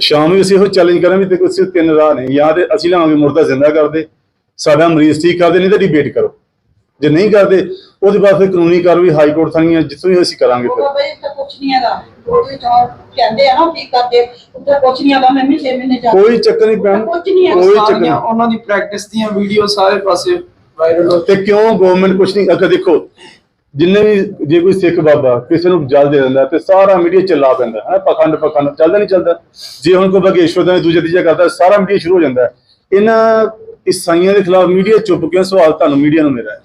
ਸ਼ਾਮ ਨੂੰ ਅਸੀਂ ਇਹੋ ਚੈਲੰਜ ਕਰਾਂ ਵੀ ਤੇ ਕੁਝ ਤਿੰਨ ਰਾਹ ਨੇ ਜਾਂ ਤੇ ਅਸੀਂ ਲਾਵਾਂਗੇ ਮੁਰਦਾ ਜ਼ਿੰਦਾ ਕਰਦੇ ਸਾਡਾ ਮਰੀਜ਼ ਠੀਕ ਕਰਦੇ ਨਹੀਂ ਤਾਂ ਡਿਬੇਟ ਕਰੋ। ਜੇ ਨਹੀਂ ਕਰਦੇ ਉਹਦੇ ਬਾਅਦ ਫਿਰ ਕਾਨੂੰਨੀ ਕਾਰਵਾਈ ਹਾਈ ਕੋਰਟ ਥਾਣੀਆਂ ਜਿੱਥੋਂ ਵੀ ਅਸੀਂ ਕਰਾਂਗੇ ਫਿਰ। ਉਹਦਾ ਬਈ ਇੱਥੇ ਕੁਛ ਨਹੀਂ ਹੈਗਾ। ਉਹਦੇ ਚੋਂ ਕਹਿੰਦੇ ਆ ਨਾ ਕੀ ਕਰਦੇ ਉੱਥੇ ਕੁਛ ਨਹੀਂ ਹੈਗਾ ਮੈਂ ਵੀ 6 ਮਹੀਨੇ ਜਾ ਕੋਈ ਚੱਕਰ ਨਹੀਂ ਪੈਣ ਕੁਛ ਨਹੀਂ ਹੈ, ਕੋਈ ਚੱਕਰ ਨਹੀਂ। ਉਹਨਾਂ ਦੀ ਪ੍ਰੈਕਟਿਸ ਦੀਆਂ ਵੀਡੀਓ ਸਾਰੇ ਪਾਸੇ ਵਾਇਰਲ ਹੋ ਤੇ ਕਿਉਂ ਗਵਰਨਮੈਂਟ ਕੁਝ ਨਹੀਂ ਅਗਰ ਦੇਖੋ ਜਿੰਨੇ ਵੀ ਜੇ ਕੋਈ ਸਿੱਖ ਬਾਬਾ ਕਿਸੇ ਨੂੰ ਜਲ ਦੇ ਦਿੰਦਾ ਤੇ ਸਾਰਾ ਮੀਡੀਆ ਚੱਲਾ ਪੈਂਦਾ, ਹੈ, ਪਖੰਡ ਪਖੰਡ, ਚੱਲਦਾ ਨਹੀਂ ਚੱਲਦਾ। ਜੇ ਹੁਣ ਕੋਈ ਬਗੇਸ਼ਵਰ ਦਾ ਦੂਜੇ ਤੀਜਾ ਕਰਦਾ, ਸਾਰਾ ਮੀਡੀਆ ਸ਼ੁਰੂ ਹੋ ਜਾਂਦਾ। ਇਹਨਾਂ ਈਸਾਈਆਂ ਦੇ ਖਿਲਾਫ ਮੀਡੀਆ ਚੁੱਪ ਕਿਉਂ? ਸਵਾਲ ਤੁਹਾਨੂੰ ਮੀਡੀਆ ਨੂੰ ਮੇਰਾ ਹੈ।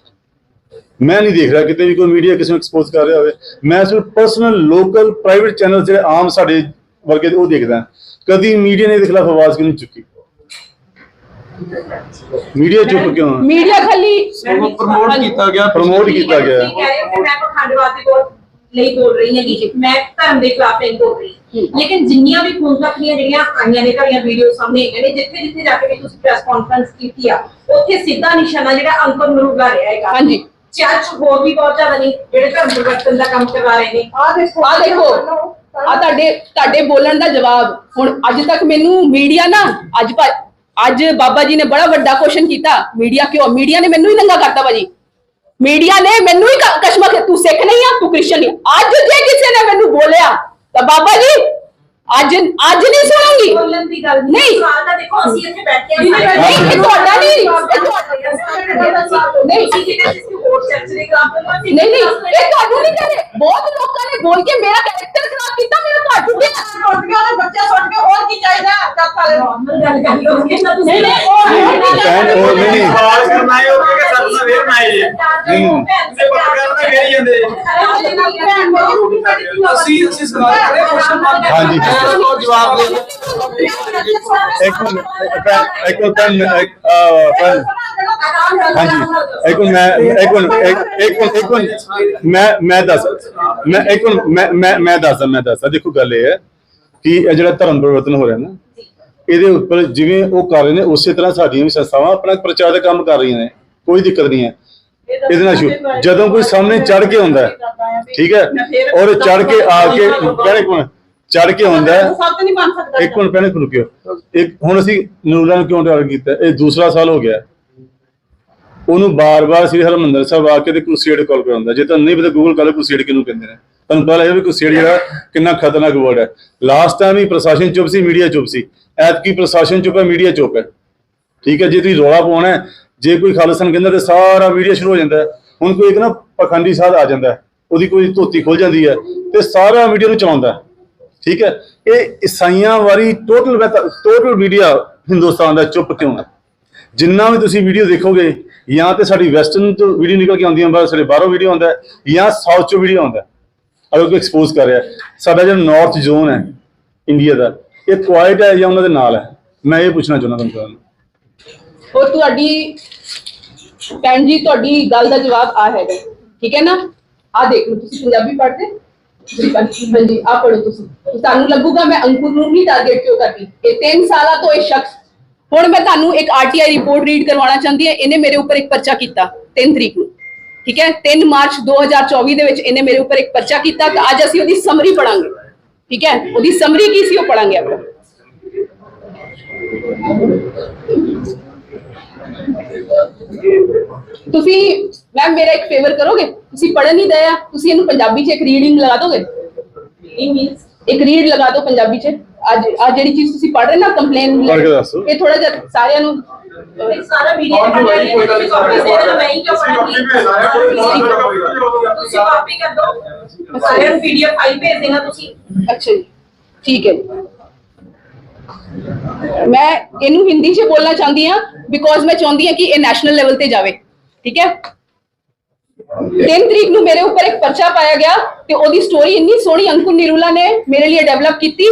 ਮੈਂ ਨਹੀਂ ਦੇਖ ਰਿਹਾ ਕਿਤੇ ਵੀ ਕੋਈ ਮੀਡੀਆ ਕਿਸੇ ਨੂੰ ਐਕਸਪੋਜ਼ ਕਰ ਰਿਹਾ ਹੋਵੇ। ਮੈਂ ਸਿਰਫ ਪਰਸਨਲ ਲੋਕਲ ਪ੍ਰਾਈਵੇਟ ਚੈਨਲ ਜਿਹੜੇ ਆਮ ਸਾਡੇ ਵਰਗੇ ਦੇ ਉਹ ਦੇਖਦਾ। ਕਦੀ ਮੀਡੀਆ ਨੇ ਇਹਦੇ ਖਿਲਾਫ ਆਵਾਜ਼ ਕਿਉਂ ਨਹੀਂ ਚੁੱਕੀ? ਮੀਡੀਆ ਚੁੱਪ ਕਿਉਂ ਹੈ? ਮੀਡੀਆ ਖਾਲੀ ਪ੍ਰਮੋਟ ਕੀਤਾ ਗਿਆ। ਪ੍ਰਮੋਟ ਕੀਤਾ ਗਿਆ। ਤੁਸੀਂ ਕਹਿ ਰਹੇ ਹੋ ਕਿ ਮੈਂ ਪਖੰਡਵਾਦ ਦੇ ਕੋਲ ਲਈ ਬੋਲ ਰਹੀ ਹਾਂ ਜੀ। ਮੈਂ ਧਰਮ ਦੇ ਖਿਲਾਫ ਨਹੀਂ ਬੋਲ ਰਹੀ। ਲੇਕਿਨ ਜਿੰਨੀਆਂ ਵੀ ਖੂਨ ਤੱਕ ਦੀਆਂ ਜਿਹੜੀਆਂ ਆਈਆਂ ਨੇ ਤੁਹਾਡੀਆਂ ਵੀਡੀਓ ਸਾਹਮਣੇ ਹੈਗੀਆਂ ਨੇ ਜਿੱਥੇ ਜਿੱਥੇ ਜਾ ਕੇ ਵੀ ਤੁਸੀਂ ਪ੍ਰੈਸ ਕਾਨਫਰੰਸ ਕੀਤੀ ਆ ਉੱਥੇ ਸਿੱਧਾ ਨਿਸ਼ਾਨਾ ਜਿਹੜਾ ਅੰਕੁਰ ਨਰੂਲਾ ਰਿਹਾ ਹੈਗਾ। ਹਾਂਜੀ। ਚਰਚ ਹੋਰ ਵੀ ਬਹੁਤ ਜ਼ਿਆਦਾ ਨੇ ਜਿਹੜੇ ਧਰਮ ਪਰਿਵਰਤਨ ਦਾ ਕੰਮ ਕਰਵਾ ਰਹੇ ਨੇ। ਆ ਦੇਖੋ ਆ ਦੇਖੋ। ਆ ਤੁਹਾਡੇ ਤੁਹਾਡੇ ਬੋਲਣ ਦਾ ਜਵਾਬ। ਹੁਣ ਅੱਜ ਤੱਕ ਮੈਨੂੰ ਮੀਡੀਆ ਨਾ ਅੱਜ ਭਾ- ਅੱਜ ਬਾਬਾ ਜੀ ਨੇ ਬੜਾ ਵੱਡਾ ਕੁਐਸਚਨ ਕੀਤਾ ਮੀਡੀਆ ਕਿਉਂ? ਮੀਡੀਆ ਨੇ ਮੈਨੂੰ ਹੀ ਨੰਗਾ ਕਰਤਾ ਭਾਜੀ। ਮੀਡੀਆ ਨੇ ਮੈਨੂੰ ਹੀ ਕਸ਼ਮਾ ਕਿ ਤੂੰ ਸਿੱਖ ਨਹੀਂ ਆ, ਤੂੰ ਕ੍ਰਿਸਚਨ ਨਹੀਂ ਅੱਜ ਜੇ ਕਿਸੇ ਨੇ ਮੈਨੂੰ ਬੋਲਿਆ, ਤਾਂ ਬਾਬਾ ਜੀ ਅੱਜ ਅੱਜ ਨਹੀਂ ਸੁਣਾਂਗੀ ਬੋਲਣ ਦੀ ਗੱਲ ਨਹੀਂ। ਨਹੀਂ। ਸਵਾਲ ਤਾਂ ਦੇਖੋ ਅਸੀਂ ਇੱਥੇ ਬੈਠੇ ਨਹੀਂ, ਸਾਰੇ। ਨਹੀਂ, ਇਹ ਤੁਹਾਡਾ ਨਹੀਂ, ਇਹ ਤੁਹਾਡਾ- ਨਹੀਂ। ਤੁਸੀਂ ਜਿਹੜੇ ਕਿਸੇ ਹੋਰ ਚਰਚ ਦੇ ਖਿਲਾਫ ਬੋਲੋ, ਅਸੀਂ ਨਹੀਂ ਨਹੀਂ। ਇਹ ਤੁਹਾਨੂੰ ਨਹੀਂ ਕਰੇ। ਬਹੁਤ ਲੋਕਾਂ ਨੇ ਬੋਲ ਕੇ ਮੇਰਾ ਕੈਰੈਕਟਰ ਖਰਾਬ ਕੀਤਾ ਮੇਰਾ ਘਰ ਟੁੱਟਿਆ ਰੋਟੀਆਂ ਦੇ ਬੱਚੇ ਸੁੱਟ ਕੇ ਹੋਰ ਕੀ ਚਾਹੀਦਾ ਜੱਟ ਵਾਲੇ ਨੂੰ normal ਗੱਲ ਕਰ ਲਓ ਕਿ ਨਾ ਤੁਸੀਂ ਨਹੀਂ, ਨਹੀਂ, ਉਹ ਨਹੀਂ, ਨਹੀਂ, ਭੈਣ, ਉਹ ਨਹੀਂ, ਨਹੀਂ। ਸਵਾਲ ਕਰਨਾ ਹੈ ਉਹ ਕਿ ਸੱਤ ਸਵੇਰ ਬਣਾਏ ਜੇ? ਪੱਤਰਕਾਰ ਤਾਂ ਫੇਰ ਹੀ ਜਾਂਦੇ। ਅਸੀਂ ਅਸੀਂ ਸਵਾਲ ਕਰੇ ਕੁਐਸਚਨ ਮਾਰਕ ਹਾਂਜੀ। ਉਹ ਜਵਾਬ ਦੇ ਇੱਕ ਮਿੰਟ, ਇੱਕ ਮਿੰਟ, ਇੱਕ ਮਿੰਟ, ਹਾਂਜੀ ਇੱਕ ਮਿੰਟ, ਮੈਂ ਇੱਕ ਮਿੰਟ, ਇੱਕ ਮਿੰਟ, ਇੱਕ ਮਿੰਟ, ਮੈਂ ਮੈਂ ਦੱਸ ਮੈਂ ਇੱਕ ਮਿੰਟ, ਮੈਂ ਮੈਂ ਮੈਂ ਦੱਸਦਾ ਮੈਂ ਦੱਸਦਾ ਦੇਖੋ ਗੱਲ ਇਹ ਹੈ ਕਿ ਇਹ ਜਿਹੜਾ ਧਰਮ ਪਰਿਵਰਤਨ ਹੋ ਰਿਹਾ ਨਾ ਇਹਦੇ ਉੱਪਰ ਜਿਵੇਂ ਉਹ ਕਰ ਰਹੇ ਨੇ ਉਸੇ ਤਰ੍ਹਾਂ ਸਾਡੀਆਂ ਵੀ ਸੰਸਥਾਵਾਂ ਆਪਣਾ ਪ੍ਰਚਾਰ ਦਾ ਕੰਮ ਕਰ ਰਹੀਆਂ ਨੇ ਕੋਈ ਦਿੱਕਤ ਨਹੀਂ ਹੈ ਇਹਦੇ ਨਾਲ ਸ਼ੁਰੂ ਜਦੋਂ ਕੋਈ ਸਾਹਮਣੇ ਚੜ ਕੇ ਹੁੰਦਾ ਠੀਕ ਹੈ ਔਰ ਚੜ ਕੇ ਆ ਕੇ ਪਹਿਲੇ ਕੋਣ ਚੜ ਕੇ ਹੁੰਦਾ ਹੈ। ਸੱਤ ਨਹੀਂ ਬਣ ਸਕਦਾ ਇੱਕ ਮਿੰਟ ਪਹਿਲੇ ਰੁਕਿਓ। ਇੱਕ ਹੁਣ ਅਸੀਂ ਨੂਰਾਂ ਨੂੰ ਕਿਉਂ ਟਾਰਗੇਟ ਕੀਤਾ? ਇਹ ਦੂਸਰਾ ਸਾਲ ਹੋ ਗਿਆ। ਉਹਨੂੰ ਬਾਰ-ਬਾਰ ਸ੍ਰੀ ਹਰਮੰਦਰ ਸਾਹਿਬ ਆ ਕੇ ਤੇ ਕ੍ਰੂਸੇਡ ਕਾਲ ਕਰਾਉਂਦਾ ਜੇ ਤੁਹਾਨੂੰ ਨਹੀਂ ਪਤਾ ਗੂਗਲ ਕਰ ਲਓ ਕ੍ਰੂਸੇਡ ਕਿਹਨੂੰ ਕਹਿੰਦੇ ਨੇ। ਤੁਹਾਨੂੰ ਪਤਾ ਲੱਗਿਆ ਵੀ ਕ੍ਰੂਸੇਡ ਜਿਹੜਾ ਕਿੰਨਾ ਖਤਰਨਾਕ ਵਰਡ ਹੈ। ਲਾਸਟ ਟਾਈਮ ਹੀ ਪ੍ਰਸ਼ਾਸਨ ਚੁੱਪ ਸੀ ਮੀਡੀਆ ਚੁੱਪ ਸੀ। ਐਤਕੀ ਪ੍ਰਸ਼ਾਸਨ ਚੁੱਪ ਹੈ ਮੀਡੀਆ ਚੁੱਪ ਹੈ। ਠੀਕ ਹੈ ਜੇ ਤੁਸੀਂ ਰੌਲਾ ਪਾਉਣਾ ਹੈ, ਜੇ ਕੋਈ ਖਾਲਸਨ ਕਹਿੰਦਾ ਤੇ ਸਾਰਾ ਮੀਡੀਆ ਸ਼ੁਰੂ ਹੋ ਜਾਂਦਾ। ਹੁਣ ਕੋਈ ਇੱਕ ਨਾ ਪਖੰਡੀ ਸਾਧ ਆ ਜਾਂਦਾ ਉਹਦੀ ਕੋਈ ਧੋਤੀ ਖੁੱਲ ਜਾਂਦੀ ਹੈ ਤੇ ਸਾਰਾ ਮੀਡੀਆ ਨੂੰ ਚਲਾਉਂਦਾ। ਠੀਕ ਹੈ? ਇਹ ਈਸਾਈਆਂ ਵਾਰੀ ਟੋਟਲ ਟੋਟਲ ਮੀਡੀਆ ਹਿੰਦੁਸਤਾਨ ਦਾ ਚੁੱਪ ਕਿਉਂ ਹੈ? ਜਿੰਨਾ ਵੀ ਤੁਸੀਂ ਵੀਡੀਓ ਦੇਖੋਗੇ, ਜਾਂ ਤੇ ਸਾਡੀ ਵੈਸਟਰਨ ਤੋਂ ਵੀਡੀਓ ਨਿਕਲ ਕੇ ਆਉਂਦੀਆਂ ਬਾਹਰ ਸਾਡੇ ਬਾਹਰੋਂ ਵੀਡੀਓ ਆਉਂਦਾ ਜਾਂ ਸਾਊਥ ਚੋਂ ਵੀਡੀਓ ਆਉਂਦਾ ਅਗਰ ਕੋਈ ਐਕਸਪੋਜ਼ ਕਰ ਰਿਹਾ ਸਾਡਾ ਜਿਹੜਾ ਨਾਰਥ ਜ਼ੋਨ ਹੈ ਇੰਡੀਆ ਦਾ, ਇਹ ਕੁਆਇਟ ਹੈ ਜਾਂ ਉਹਨਾਂ ਦੇ ਨਾਲ ਹੈ? ਮੈਂ ਇਹ ਪੁੱਛਣਾ ਚਾਹੁੰਦਾ ਤੁਹਾਨੂੰ ਔਰ ਤੁਹਾਡੀ ਭੈਣ ਜੀ, ਤੁਹਾਡੀ ਗੱਲ ਦਾ ਜਵਾਬ ਆ ਹੈਗਾ। ਠੀਕ ਹੈ ਨਾ? ਆ ਦੇਖ ਲਓ, ਤੁਸੀਂ ਪੰਜਾਬੀ ਪੜ੍ਹਦੇ? ਹਾਂਜੀ ਆ ਪੜੋ ਤੁਸੀਂ। ਤੁਹਾਨੂੰ ਲੱਗੂਗਾ ਮੈਂ ਅੰਕੁਰ ਨੂੰ ਨਹੀਂ ਟਾਰਗੇਟ ਕਿਉਂ ਕਰਦੀ। ਇਹ 3 ਸਾਲਾਂ ਤੋਂ ਇਹ ਸ਼ਖਸ ਹੁਣ ਮੈਂ ਤੁਹਾਨੂੰ ਇੱਕ ਆਰਟੀਆਈ ਰਿਪੋਰਟ ਰੀਡ ਕਰਵਾਉਣਾ ਚਾਹੁੰਦੀ ਹਾਂ, ਇਹਨੇ ਮੇਰੇ ਉੱਪਰ ਇੱਕ ਪਰਚਾ ਕੀਤਾ 3 ਤਰੀਕ ਨੂੰ। ਠੀਕ ਹੈ? 3 ਮਾਰਚ 2024 ਦੇ ਵਿੱਚ ਇਹਨੇ ਮੇਰੇ ਉੱਪਰ ਇੱਕ ਪਰਚਾ ਕੀਤਾ ਤਾਂ ਅੱਜ ਅਸੀਂ ਉਹਦੀ ਸਮਰੀ ਪੜਾਂਗੇ ਠੀਕ ਹੈ? ਉਹਦੀ ਸਮਰੀ ਕੀ ਸੀ ਉਹ ਪੜਾਂਗੇ ਆਪਾਂ? ਤੁਸੀਂ ਮੈਮ ਮੇਰਾ ਇੱਕ ਫੇਵਰ ਕਰੋਗੇ? ਤੁਸੀਂ ਪੜਨ ਨਹੀਂ ਦਇਆ ਤੁਸੀਂ ਇਹਨੂੰ ਪੰਜਾਬੀ 'ਚ ਇੱਕ ਰੀਡਿੰਗ ਲਗਾ ਦੋਗੇ? ਇੱਕ ਰੀਡ ਲਗਾ ਦਿਓ ਪੰਜਾਬੀ 'ਚ। ਅੱਜ ਆ ਜਿਹੜੀ ਚੀਜ਼ ਤੁਸੀਂ ਪੜ੍ਹ ਰਹੇ ਨਾ ਕੰਪਲੇਨ ਪੜ੍ਹ। ਇਹ ਥੋੜਾ ਜਿਹਾ ਸਾਰਿਆਂ ਨੂੰ ਸਾਰਾ ਵੀਡੀਓ ਨੂੰ ਵੈਰੀ ਕੋਈ ਗੱਲ ਨਹੀਂ ਕਾਪੀ ਦੇ ਦੇਣਾ ਮੈਂ ਹੀ ਕਿਉਂ ਪੜਾਂਗੀ? ਤੁਸੀਂ ਕਾਪੀ ਕਰ ਦਿਓ ਸਾਰਿਆਂ ਨੂੰ ਪੀਡੀਐਫ ਫਾਈਲ ਭੇਜ ਦੇਣਾ ਤੁਸੀਂ। ਅੱਛਾ ਜੀ। ਠੀਕ ਹੈ ਜੀ। ਮੈਂ ਇਹਨੂੰ ਹਿੰਦੀ 'ਚ ਬੋਲਣਾ ਚਾਹੁੰਦੀ ਹਾਂ ਬਿਕੋਜ਼ ਮੈਂ ਚਾਹੁੰਦੀ ਹਾਂ ਕਿ ਇਹ ਨੈਸ਼ਨਲ ਲੈਵਲ ਤੇ ਜਾਵੇ ਠੀਕ ਹੈ 3 ਤਰੀਕ ਨੂੰ ਮੇਰੇ ਉੱਪਰ ਇੱਕ ਪਰਚਾ ਪਾਇਆ ਗਿਆ ਤੇ ਉਹਦੀ ਸਟੋਰੀ ਇੰਨੀ ਸੋਹਣੀ ਅੰਕੁਰ ਨਿਰੂਲਾ ਨੇ ਮੇਰੇ ਲਈ ਡਿਵੈਲਪ ਕੀਤੀ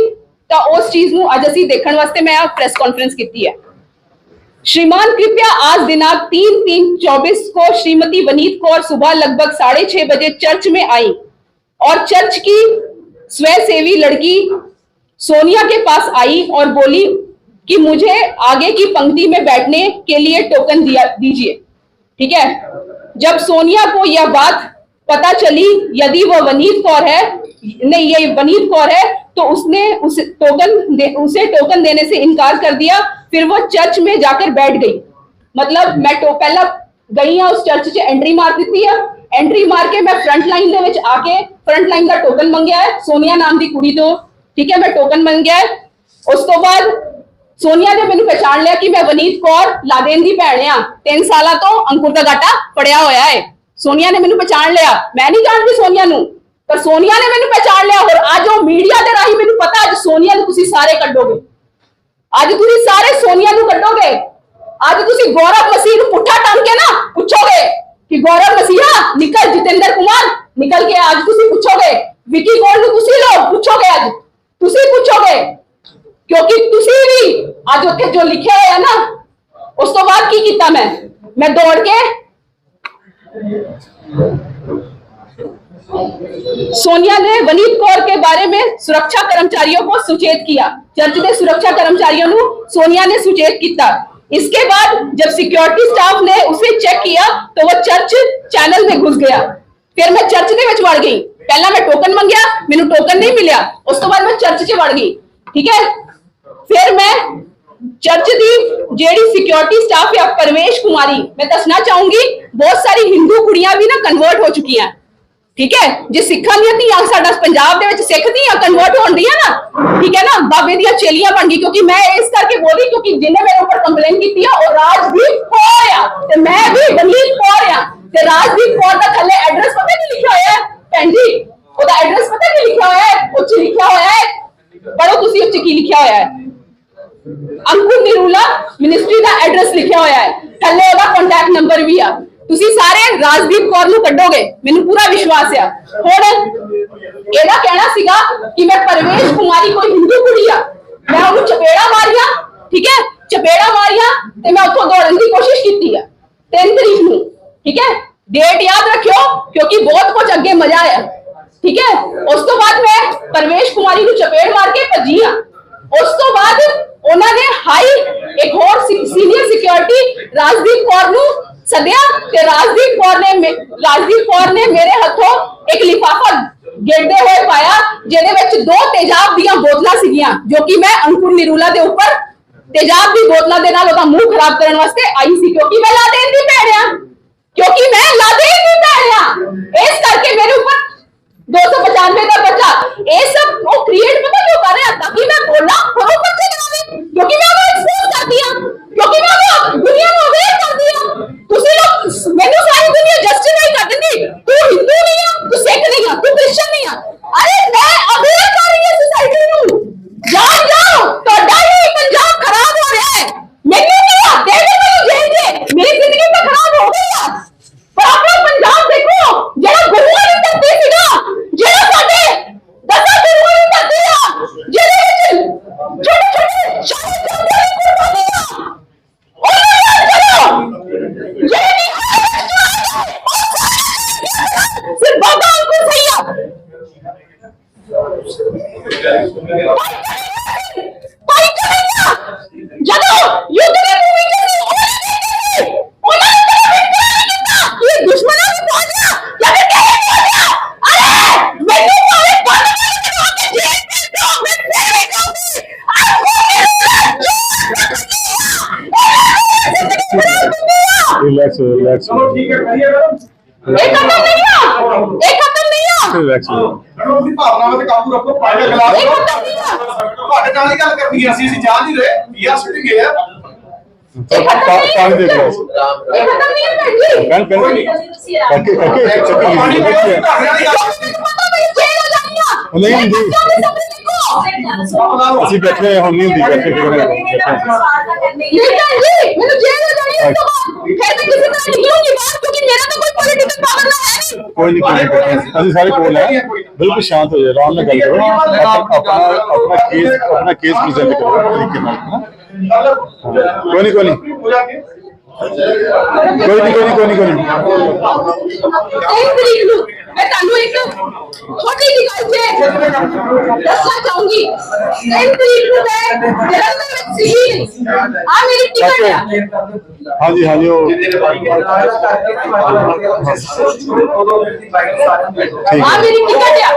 ਤਾਂ ਉਸ ਚੀਜ਼ ਨੂੰ ਅੱਜ ਅਸੀਂ ਦੇਖਣ ਵਾਸਤੇ ਮੈਂ ਆ ਪ੍ਰੈਸ ਕਾਨਫਰੰਸ ਕੀਤੀ ਹੈ श्रीमान कृपया आज दिनांक तीन तीन चौबीस को श्रीमती वनीत कौर सुबह लगभग साढ़े छह बजे चर्च में आई और चर्च की स्वयंसेवी लड़की सोनिया के पास आई और बोली कि मुझे आगे की पंक्ति में बैठने के लिए टोकन दिया दीजिए ठीक है जब सोनिया को यह बात पता चली यदि वह वनीत कौर है नहीं ये वनीत कौर है तो उसने उस टोकन दे, उसे टोकन देने से इनकार कर दिया फिर वो चर्च में जाकर बैठ गई मतलब मैं तो पहला ਗਈ ਆ ਉਸ ਚਰਚ 'ਚ ਐਂਟਰੀ ਮਾਰ ਦਿੱਤੀ ਆ ਐਂਟਰੀ ਮਾਰ ਕੇ ਮੈਂ ਫਰੰਟ ਲਾਈਨ ਦੇ ਵਿੱਚ ਆ ਕੇ ਫਰੰਟ ਲਾਈਨ ਦਾ ਟੋਕਨ ਮੰਗਿਆ ਹੈ ਸੋਨੀਆ ਨਾਮ ਦੀ ਕੁੜੀ ਤੋਂ ਠੀਕ ਹੈ ਮੈਂ ਟੋਕਨ ਮੰਗਿਆ ਹੈ ਉਸ ਤੋਂ ਬਾਅਦ ਸੋਨੀਆ ਨੇ ਮੈਨੂੰ ਪਛਾਣ ਲਿਆ ਕਿ ਮੈਂ ਵਨੀਤ ਕੌਰ ਲਾਦੇਨ ਦੀ ਭੈਣ ਆ 3 ਸਾਲਾਂ ਤੋਂ ਅੰਕੁਰ ਦਾ ਗਾਟਾ ਫੜਿਆ ਹੋਇਆ ਹੈ ਸੋਨੀਆ ਨੇ ਮੈਨੂੰ ਪਛਾਣ ਲਿਆ ਮੈਂ ਨਹੀਂ ਜਾਣਦੀ ਸੋਨੀਆ ਨੂੰ ਪਰ ਸੋਨੀਆ ਨੇ ਮੈਨੂੰ ਪਛਾਣ ਲਿਆ ਹੋਰ ਅੱਜ ਉਹ ਮੀਡੀਆ ਦੇ ਰਾਹੀਂ ਮੈਨੂੰ ਪਤਾ ਅੱਜ ਸੋਨੀਆ ਨੂੰ ਤੁਸੀਂ ਸਾਰੇ ਕੱਢੋਗੇ ਅੱਜ ਤੁਸੀਂ ਸਾਰੇ ਸੋਨੀਆ ਨੂੰ ਕੱਢੋਗੇ ਅੱਜ ਤੁਸੀਂ ਗੌਰਵ ਮਸੀਹ ਨੂੰ ਪੁੱਠਾ ਟੰਗ ਕੇ ਨਾ ਪੁੱਛੋਗੇ ਕਿ ਗੌਰਵ ਮਸੀਹਾ ਨਿਕਲ ਜਤਿੰਦਰ ਕੁਮਾਰ ਨਿਕਲ ਕੇ ਅੱਜ ਤੁਸੀਂ ਪੁੱਛੋਗੇ ਵਿਕੀ ਗੋਲ ਨੂੰ ਤੁਸੀਂ ਲੋਗ ਪੁੱਛੋਗੇ ਅੱਜ ਤੁਸੀਂ ਪੁੱਛੋਗੇ ਕਿਉਂਕਿ ਤੁਸੀਂ ਵੀ ਅੱਜ ਉੱਥੇ ਜੋ ਲਿਖਿਆ ਹੋਇਆ ਨਾ ਉਸ ਤੋਂ ਬਾਅਦ ਕੀ ਕੀਤਾ ਮੈਂ ਮੈਂ ਦੌੜ ਕੇ सोनिया ने वनीत कौर के बारे में सुरक्षा कर्मचारियों को सुचेत किया चर्च के सुरक्षा कर्मचारियों को सोनिया ने सुचेत किया इसके बाद जब सिक्योरिटी स्टाफ ने उसे चेक किया तो वो चर्च चैनल में घुस गया फिर मैं चर्च ਦੇ ਵਿੱਚ ਵੜ ਗਈ ਪਹਿਲਾਂ ਮੈਂ ਟੋਕਨ ਮੰਗਿਆ, ਮੈਨੂੰ ਟੋਕਨ ਨਹੀਂ ਮਿਲਿਆ। ਉਸ ਤੋਂ ਬਾਅਦ ਮੈਂ ਚਰਚ 'ਚ ਵੜ ਗਈ, ਠੀਕ ਹੈ? ਫਿਰ ਮੈਂ ਚਰਚ ਦੀ ਜਿਹੜੀ ਸਿਕਿਉਰਿਟੀ ਸਟਾਫ ਹੈ ਪਰਵੇਸ਼ ਕੁਮਾਰੀ, ਮੈਂ ਦੱਸਣਾ ਚਾਹੂੰਗੀ, ਬਹੁਤ ਸਾਰੀ ਹਿੰਦੂ ਕੁੜੀਆਂ ਵੀ ਨਾ ਕਨਵਰਟ ਹੋ ਚੁੱਕੀਆਂ, ਠੀਕ ਹੈ? ਜੇ ਸਿੱਖਾਂ ਦੀਆਂ ਧੀਆਂ ਸਾਡਾ ਪੰਜਾਬ ਦੇ ਵਿੱਚ ਸਿੱਖ ਧੀਆਂ ਕਨਵਰਟ ਹੋਣ ਦੀਆਂ ਨਾ, ਠੀਕ ਹੈ ਨਾ? ਬਾਬੇ ਦੀਆਂ ਚੇਲੀਆਂ ਬਣ ਗਈ, ਕਿਉਂਕਿ ਮੈਂ ਇਸ ਕਰਕੇ ਬੋਲੀ, ਕਿਉਂਕਿ ਜਿਹਨੇ ਮੇਰੇ ਉੱਪਰ ਕੰਪਲੇਨ ਕੀਤੀ ਆ, ਉਹ ਰਾਜਦੀਪ ਕੌਰ ਆ, ਤੇ ਮੈਂ ਵੀ ਵਨੀਤ ਕੌਰ ਆ, ਤੇ ਰਾਜਦੀਪ ਕੌਰ ਦਾ ਥੱਲੇ ਐਡਰੈਸ ਪਤਾ ਕੀ ਲਿਖਿਆ ਹੋਇਆ? ਭੈਣ ਜੀ ਉਹਦਾ ਐਡਰੈਸ ਪਤਾ ਕੀ ਲਿਖਿਆ ਹੋਇਆ ਹੈ ਉੱਚ ਲਿਖਿਆ ਹੋਇਆ ਹੈ ਪੜੋ ਤੁਸੀਂ ਉੱਚ ਕੀ ਲਿਖਿਆ ਹੋਇਆ ਹੈ ਅੰਕੁਰ ਨਿਰੂਲਾ ਮਿਨਿਸਟਰੀ ਦਾ ਐਡਰੈਸ ਲਿਖਿਆ ਹੋਇਆ ਹੈ ਥੱਲੇ ਉਹਦਾ ਕੰਟੈਕਟ ਨੰਬਰ ਵੀ ਆ ਤੁਸੀਂ ਸਾਰੇ ਰਾਜਦੀਪ ਕੌਰ ਨੂੰ ਕੱਢੋਗੇ ਮੈਨੂੰ ਪੂਰਾ ਵਿਸ਼ਵਾਸ ਆ ਹੁਣ ਇਹਦਾ ਕਹਿਣਾ ਸੀਗਾ ਕਿ ਮੈਂ ਪਰਵੇਸ਼ ਕੁਮਾਰੀ ਕੋਈ ਹਿੰਦੂ ਕੁੜੀ ਆ ਮੈਂ ਉਹਨੂੰ ਚਪੇੜਾ ਮਾਰੀਆਂ ਠੀਕ ਹੈ ਚਪੇੜਾ ਮਾਰੀਆਂ ਤੇ ਮੈਂ ਉੱਥੋਂ ਦੌੜਨ ਦੀ ਕੋਸ਼ਿਸ਼ ਕੀਤੀ ਆ 3 ਤਰੀਕ ਨੂੰ ਠੀਕ ਹੈ ਡੇਟ ਯਾਦ ਰੱਖਿਓ ਕਿਉਂਕਿ ਬਹੁਤ ਕੁਝ ਅੱਗੇ ਮਜ਼ਾ ਆਇਆ ਠੀਕ ਹੈ ਉਸ ਤੋਂ ਬਾਅਦ ਮੈਂ ਪਰਵੇਸ਼ ਕੁਮਾਰੀ ਨੂੰ ਚਪੇੜ ਮਾਰ ਕੇ ਭੱਜੀ ਆ ਉਸ ਤੋਂ ਬਾਅਦ ਉਹਨਾਂ ਨੇ ਹਾਈ ਇੱਕ ਹੋਰ ਸੀਨੀਅਰ ਸਿਕਿਉਰਿਟੀ ਰਾਜਦੀਪ ਕੌਰ ਨੂੰ ਸੱਦਿਆ ਤੇ ਰਾਜਦੀਪ ਕੌਰ ਨੇ ਮੇ- ਰਾਜਦੀਪ ਕੌਰ ਨੇ ਮੇਰੇ ਹੱਥੋਂ ਇੱਕ ਲਿਫਾਫਾ ਗੇੜਦੇ ਹੋਏ ਪਾਇਆ ਜਿਹਦੇ ਵਿੱਚ ਦੋ ਤੇਜ਼ਾਬ ਦੀਆਂ ਬੋਤਲਾਂ ਸੀਗੀਆਂ ਜੋ ਕਿ ਮੈਂ ਅੰਕੁਰ ਨਿਰੂਲਾ ਦੇ ਉੱਪਰ ਤੇਜ਼ਾਬ ਦੀ ਬੋਤਲਾਂ ਦੇ ਨਾਲ ਉਹਦਾ ਮੂੰਹ ਖਰਾਬ ਕਰਨ ਵਾਸਤੇ ਆਈ ਸੀ ਕਿਉਂਕਿ ਮੈਂ ਲਾਦੇਨ ਦੀ ਭੈਣ ਆ ਕਿਉਂਕਿ ਮੈਂ ਲਾਦੇਨ ਦੀ ਭੈਣ ਆ ਇਸ ਕਰਕੇ ਮੇਰੇ ਉੱਪਰ 295 ਦਾ ਬੱਚਾ ਇਹ ਸਭ ਉਹ ਕ੍ਰੀਏਟ ਪਤਾ ਕਿਉਂ ਕਰ ਰਿਹਾ ਤਾਂ ਕਿ ਮੈਂ ਬੋਲਾਂ ਹੋਰ ਬੱਚੇ ਕਰਾਵੇ ਕਿਉਂਕਿ ਮੈਂ ਉਹਨੂੰ ਐਕਸਪੋਜ਼ ਕਰਦੀ ਆ ਕਿਉਂਕਿ ਮੈਂ ਉਹਨੂੰ ਦੁਨੀਆ ਨੂੰ ਅਵੇਅਰ ਕਰਦੀ ਆ ਤੁਸੀਂ ਲੋਕ ਮੈਨੂੰ ਸਾਰੀ ਦੁਨੀਆ ਜਸਟਿਫਾਈ ਕਰ ਦਿੰਦੀ ਤੂੰ ਹਿੰਦੂ ਨਹੀਂ ਆ ਤੂੰ ਸਿੱਖ ਨਹੀਂ ਆ ਤੂੰ ਕ੍ਰਿਸਚਨ ਨਹੀਂ ਆ ਅਰੇ ਮੈਂ ਅਵੇਅਰ ਕਰ ਰਹੀ ਹਾਂ ਸੋਸਾਇਟੀ ਨੂੰ ਜਾਓ ਜਾਓ ਤੁਹਾਡਾ ਹੀ ਪੰਜਾਬ ਖਰਾਬ ਹੋ ਰਿਹਾ ਹੈ ਮੈਨੂੰ ਨਹੀਂ ਆ ਦੇਵੇ ਮੈਨੂੰ ਜੇਲ੍ਹ ਦੇ ਮੇਰੀ ਜ਼ਿੰਦਗੀ ਤਾਂ ਖਰਾਬ ਹੋ ਗਈ ਆ ਪਰ ਆਪਣਾ ਪੰਜਾਬ ਦੇਖੋ ਜਿਹੜਾ ਗੁਰੂਆਂ ਦੀ ਧਰਤੀ ਸੀਗਾ ਜਿਹੜਾ ਸਾਡੇ ਦਸਾਂ ਗੁਰੂਆਂ ਦੀ ਧਰਤੀ ਆ ਜਿਹਦੇ ਵਿੱਚ ਛੋਟੇ ਛੋਟੇ ਸ਼ਾਹੀ ਜਾਂਦੇ ਨੇ ਕੁਰਬਾਨੀਆਂ ਉਹਨਾਂ ਨਾਲ ਚਲੋ ਜਿਹੜੇ ਸਿਰ ਬਾਬਾ ਅੰਕੁਰ ਸਹੀ ਆ ਭਾਈ ਕਰਿਆ ਜਦੋਂ ਯੁੱਧ ਦੀ ਭੂਮੀ ਤੇ ਸੀ, ਉਹਨਾਂ ਨੇ ਉਹਨਾਂ ਨੇ ਤਾਂ ਇਹ ਦੁਸ਼ਮਣਾਂ ਦੀ ਬਾਤ ਰਿਲੈਕਸ ਹੋ ਰਿਲੈਕਸ ਹੋ ਚਲੋ ਠੀਕ ਹੈ ਕਰੀਏ ਮੈਡਮ ਇਹ ਖਤਮ ਨਹੀਂ ਆ ਇਹ ਖਤਮ ਨਹੀਂ ਆ ਰਿਲੈਕਸ ਹੋ ਮੈਡਮ ਆਪਣੀ ਭਾਵਨਾਵਾਂ ਤੇ ਕਾਬੂ ਰੱਖੋ ਪਾਣੀ ਦਾ ਗਲਾਸ ਇਹ ਖਤਮ ਨਹੀਂ ਆ? ਤੁਹਾਡੇ ਨਾਲ ਹੀ ਗੱਲ ਕਰਨੀ ਹੈ ਅਸੀਂ ਅਸੀਂ ਜਾਣ ਨਹੀਂ ਰਹੇ ਵੀ ਆਰ ਸਿਟਿੰਗ ਹੇਅਰ ਪਾਣੀ ਦੇ ਗਲਾਸ ਇਹ ਖਤਮ ਨਹੀਂ। ਹੈ ਭੈਣ ਜੀ ਪੈਨ ਪੈਨ ਕਰਕੇ ਕਰਕੇ ਚੱਕੀ ਪਾਣੀ ਪੀਓ ਦੇਖੀ ਤੁਹਾਡੇ ਨਾਲ ਹੀ ਗੱਲ ਪਤਾ ਮੈਨੂੰ ਜੇਲ੍ਹ ਹੋ ਜਾਣੀ ਆ? ਨਹੀਂ ਹੁੰਦੀ। ਅਸੀਂ ਬੈਠੇ ਹਾਂ, ਹੁਣ ਨਹੀਂ ਹੁੰਦੀ ਬੈਠੇ ਨਹੀਂ ਜੀ ਮੈਨੂੰ ਜੇਲ੍ਹ ਹੋ ਜਾਣੀ ਉਸ ਤੋਂ ਬਾਅਦ। ਫਿਰ ਮੈਂ ਕਿਸੇ ਤਰ੍ਹਾਂ ਨਿਕਲੂੰਗੀ ਬਾਹਰ ਕਿਉਂਕਿ ਮੇਰਾ ਤਾਂ ਕੋਈ ਪੋਲੀਟੀਕਲ ਪਾਵਰ ਨਾ ਹੈ ਨਹੀਂ ਕੋਈ ਨਹੀਂ ਕੋਈ ਨਹੀਂ ਅਸੀਂ ਸਾਰੇ ਕੋਲ ਹੈ ਬਿਲਕੁਲ ਸ਼ਾਂਤ ਹੋ ਜਾਓ ਆਰਾਮ ਨਾਲ ਗੱਲ ਕਰੋ ਆਪਣਾ ਆਪਣਾ ਕੇਸ ਆਪਣਾ ਕੇਸ ਪ੍ਰੈਜ਼ੈਂਟ ਕਰੋ ਤਰੀਕੇ ਨਾਲ ਨਾ। ਕੋਈ ਨਹੀਂ ਕੋਈ ਨਹੀਂ ਕੋਈ ਨਹੀਂ ਕੋਈ ਨਹੀਂ ਕੋਈ ਨਹੀਂ। ਤਰੀਕ ਨੂੰ ਮੈਂ ਤੁਹਾਨੂੰ ਇੱਕ ਛੋਟੀ ਜਿਹੀ ਗੱਲ ਜੇ ਦੱਸਣਾ ਚਾਹੂੰਗੀ। ਇੱਕ ਤਰੀਕ ਨੂੰ ਮੈਂ ਜਲੰਧਰ ਵਿੱਚ ਸੀ। ਆ ਮੇਰੀ ਟਿਕਟ ਆ। ਹਾਂਜੀ ਹਾਂਜੀ ਉਹ। ਆ ਮੇਰੀ ਟਿਕਟ ਆ।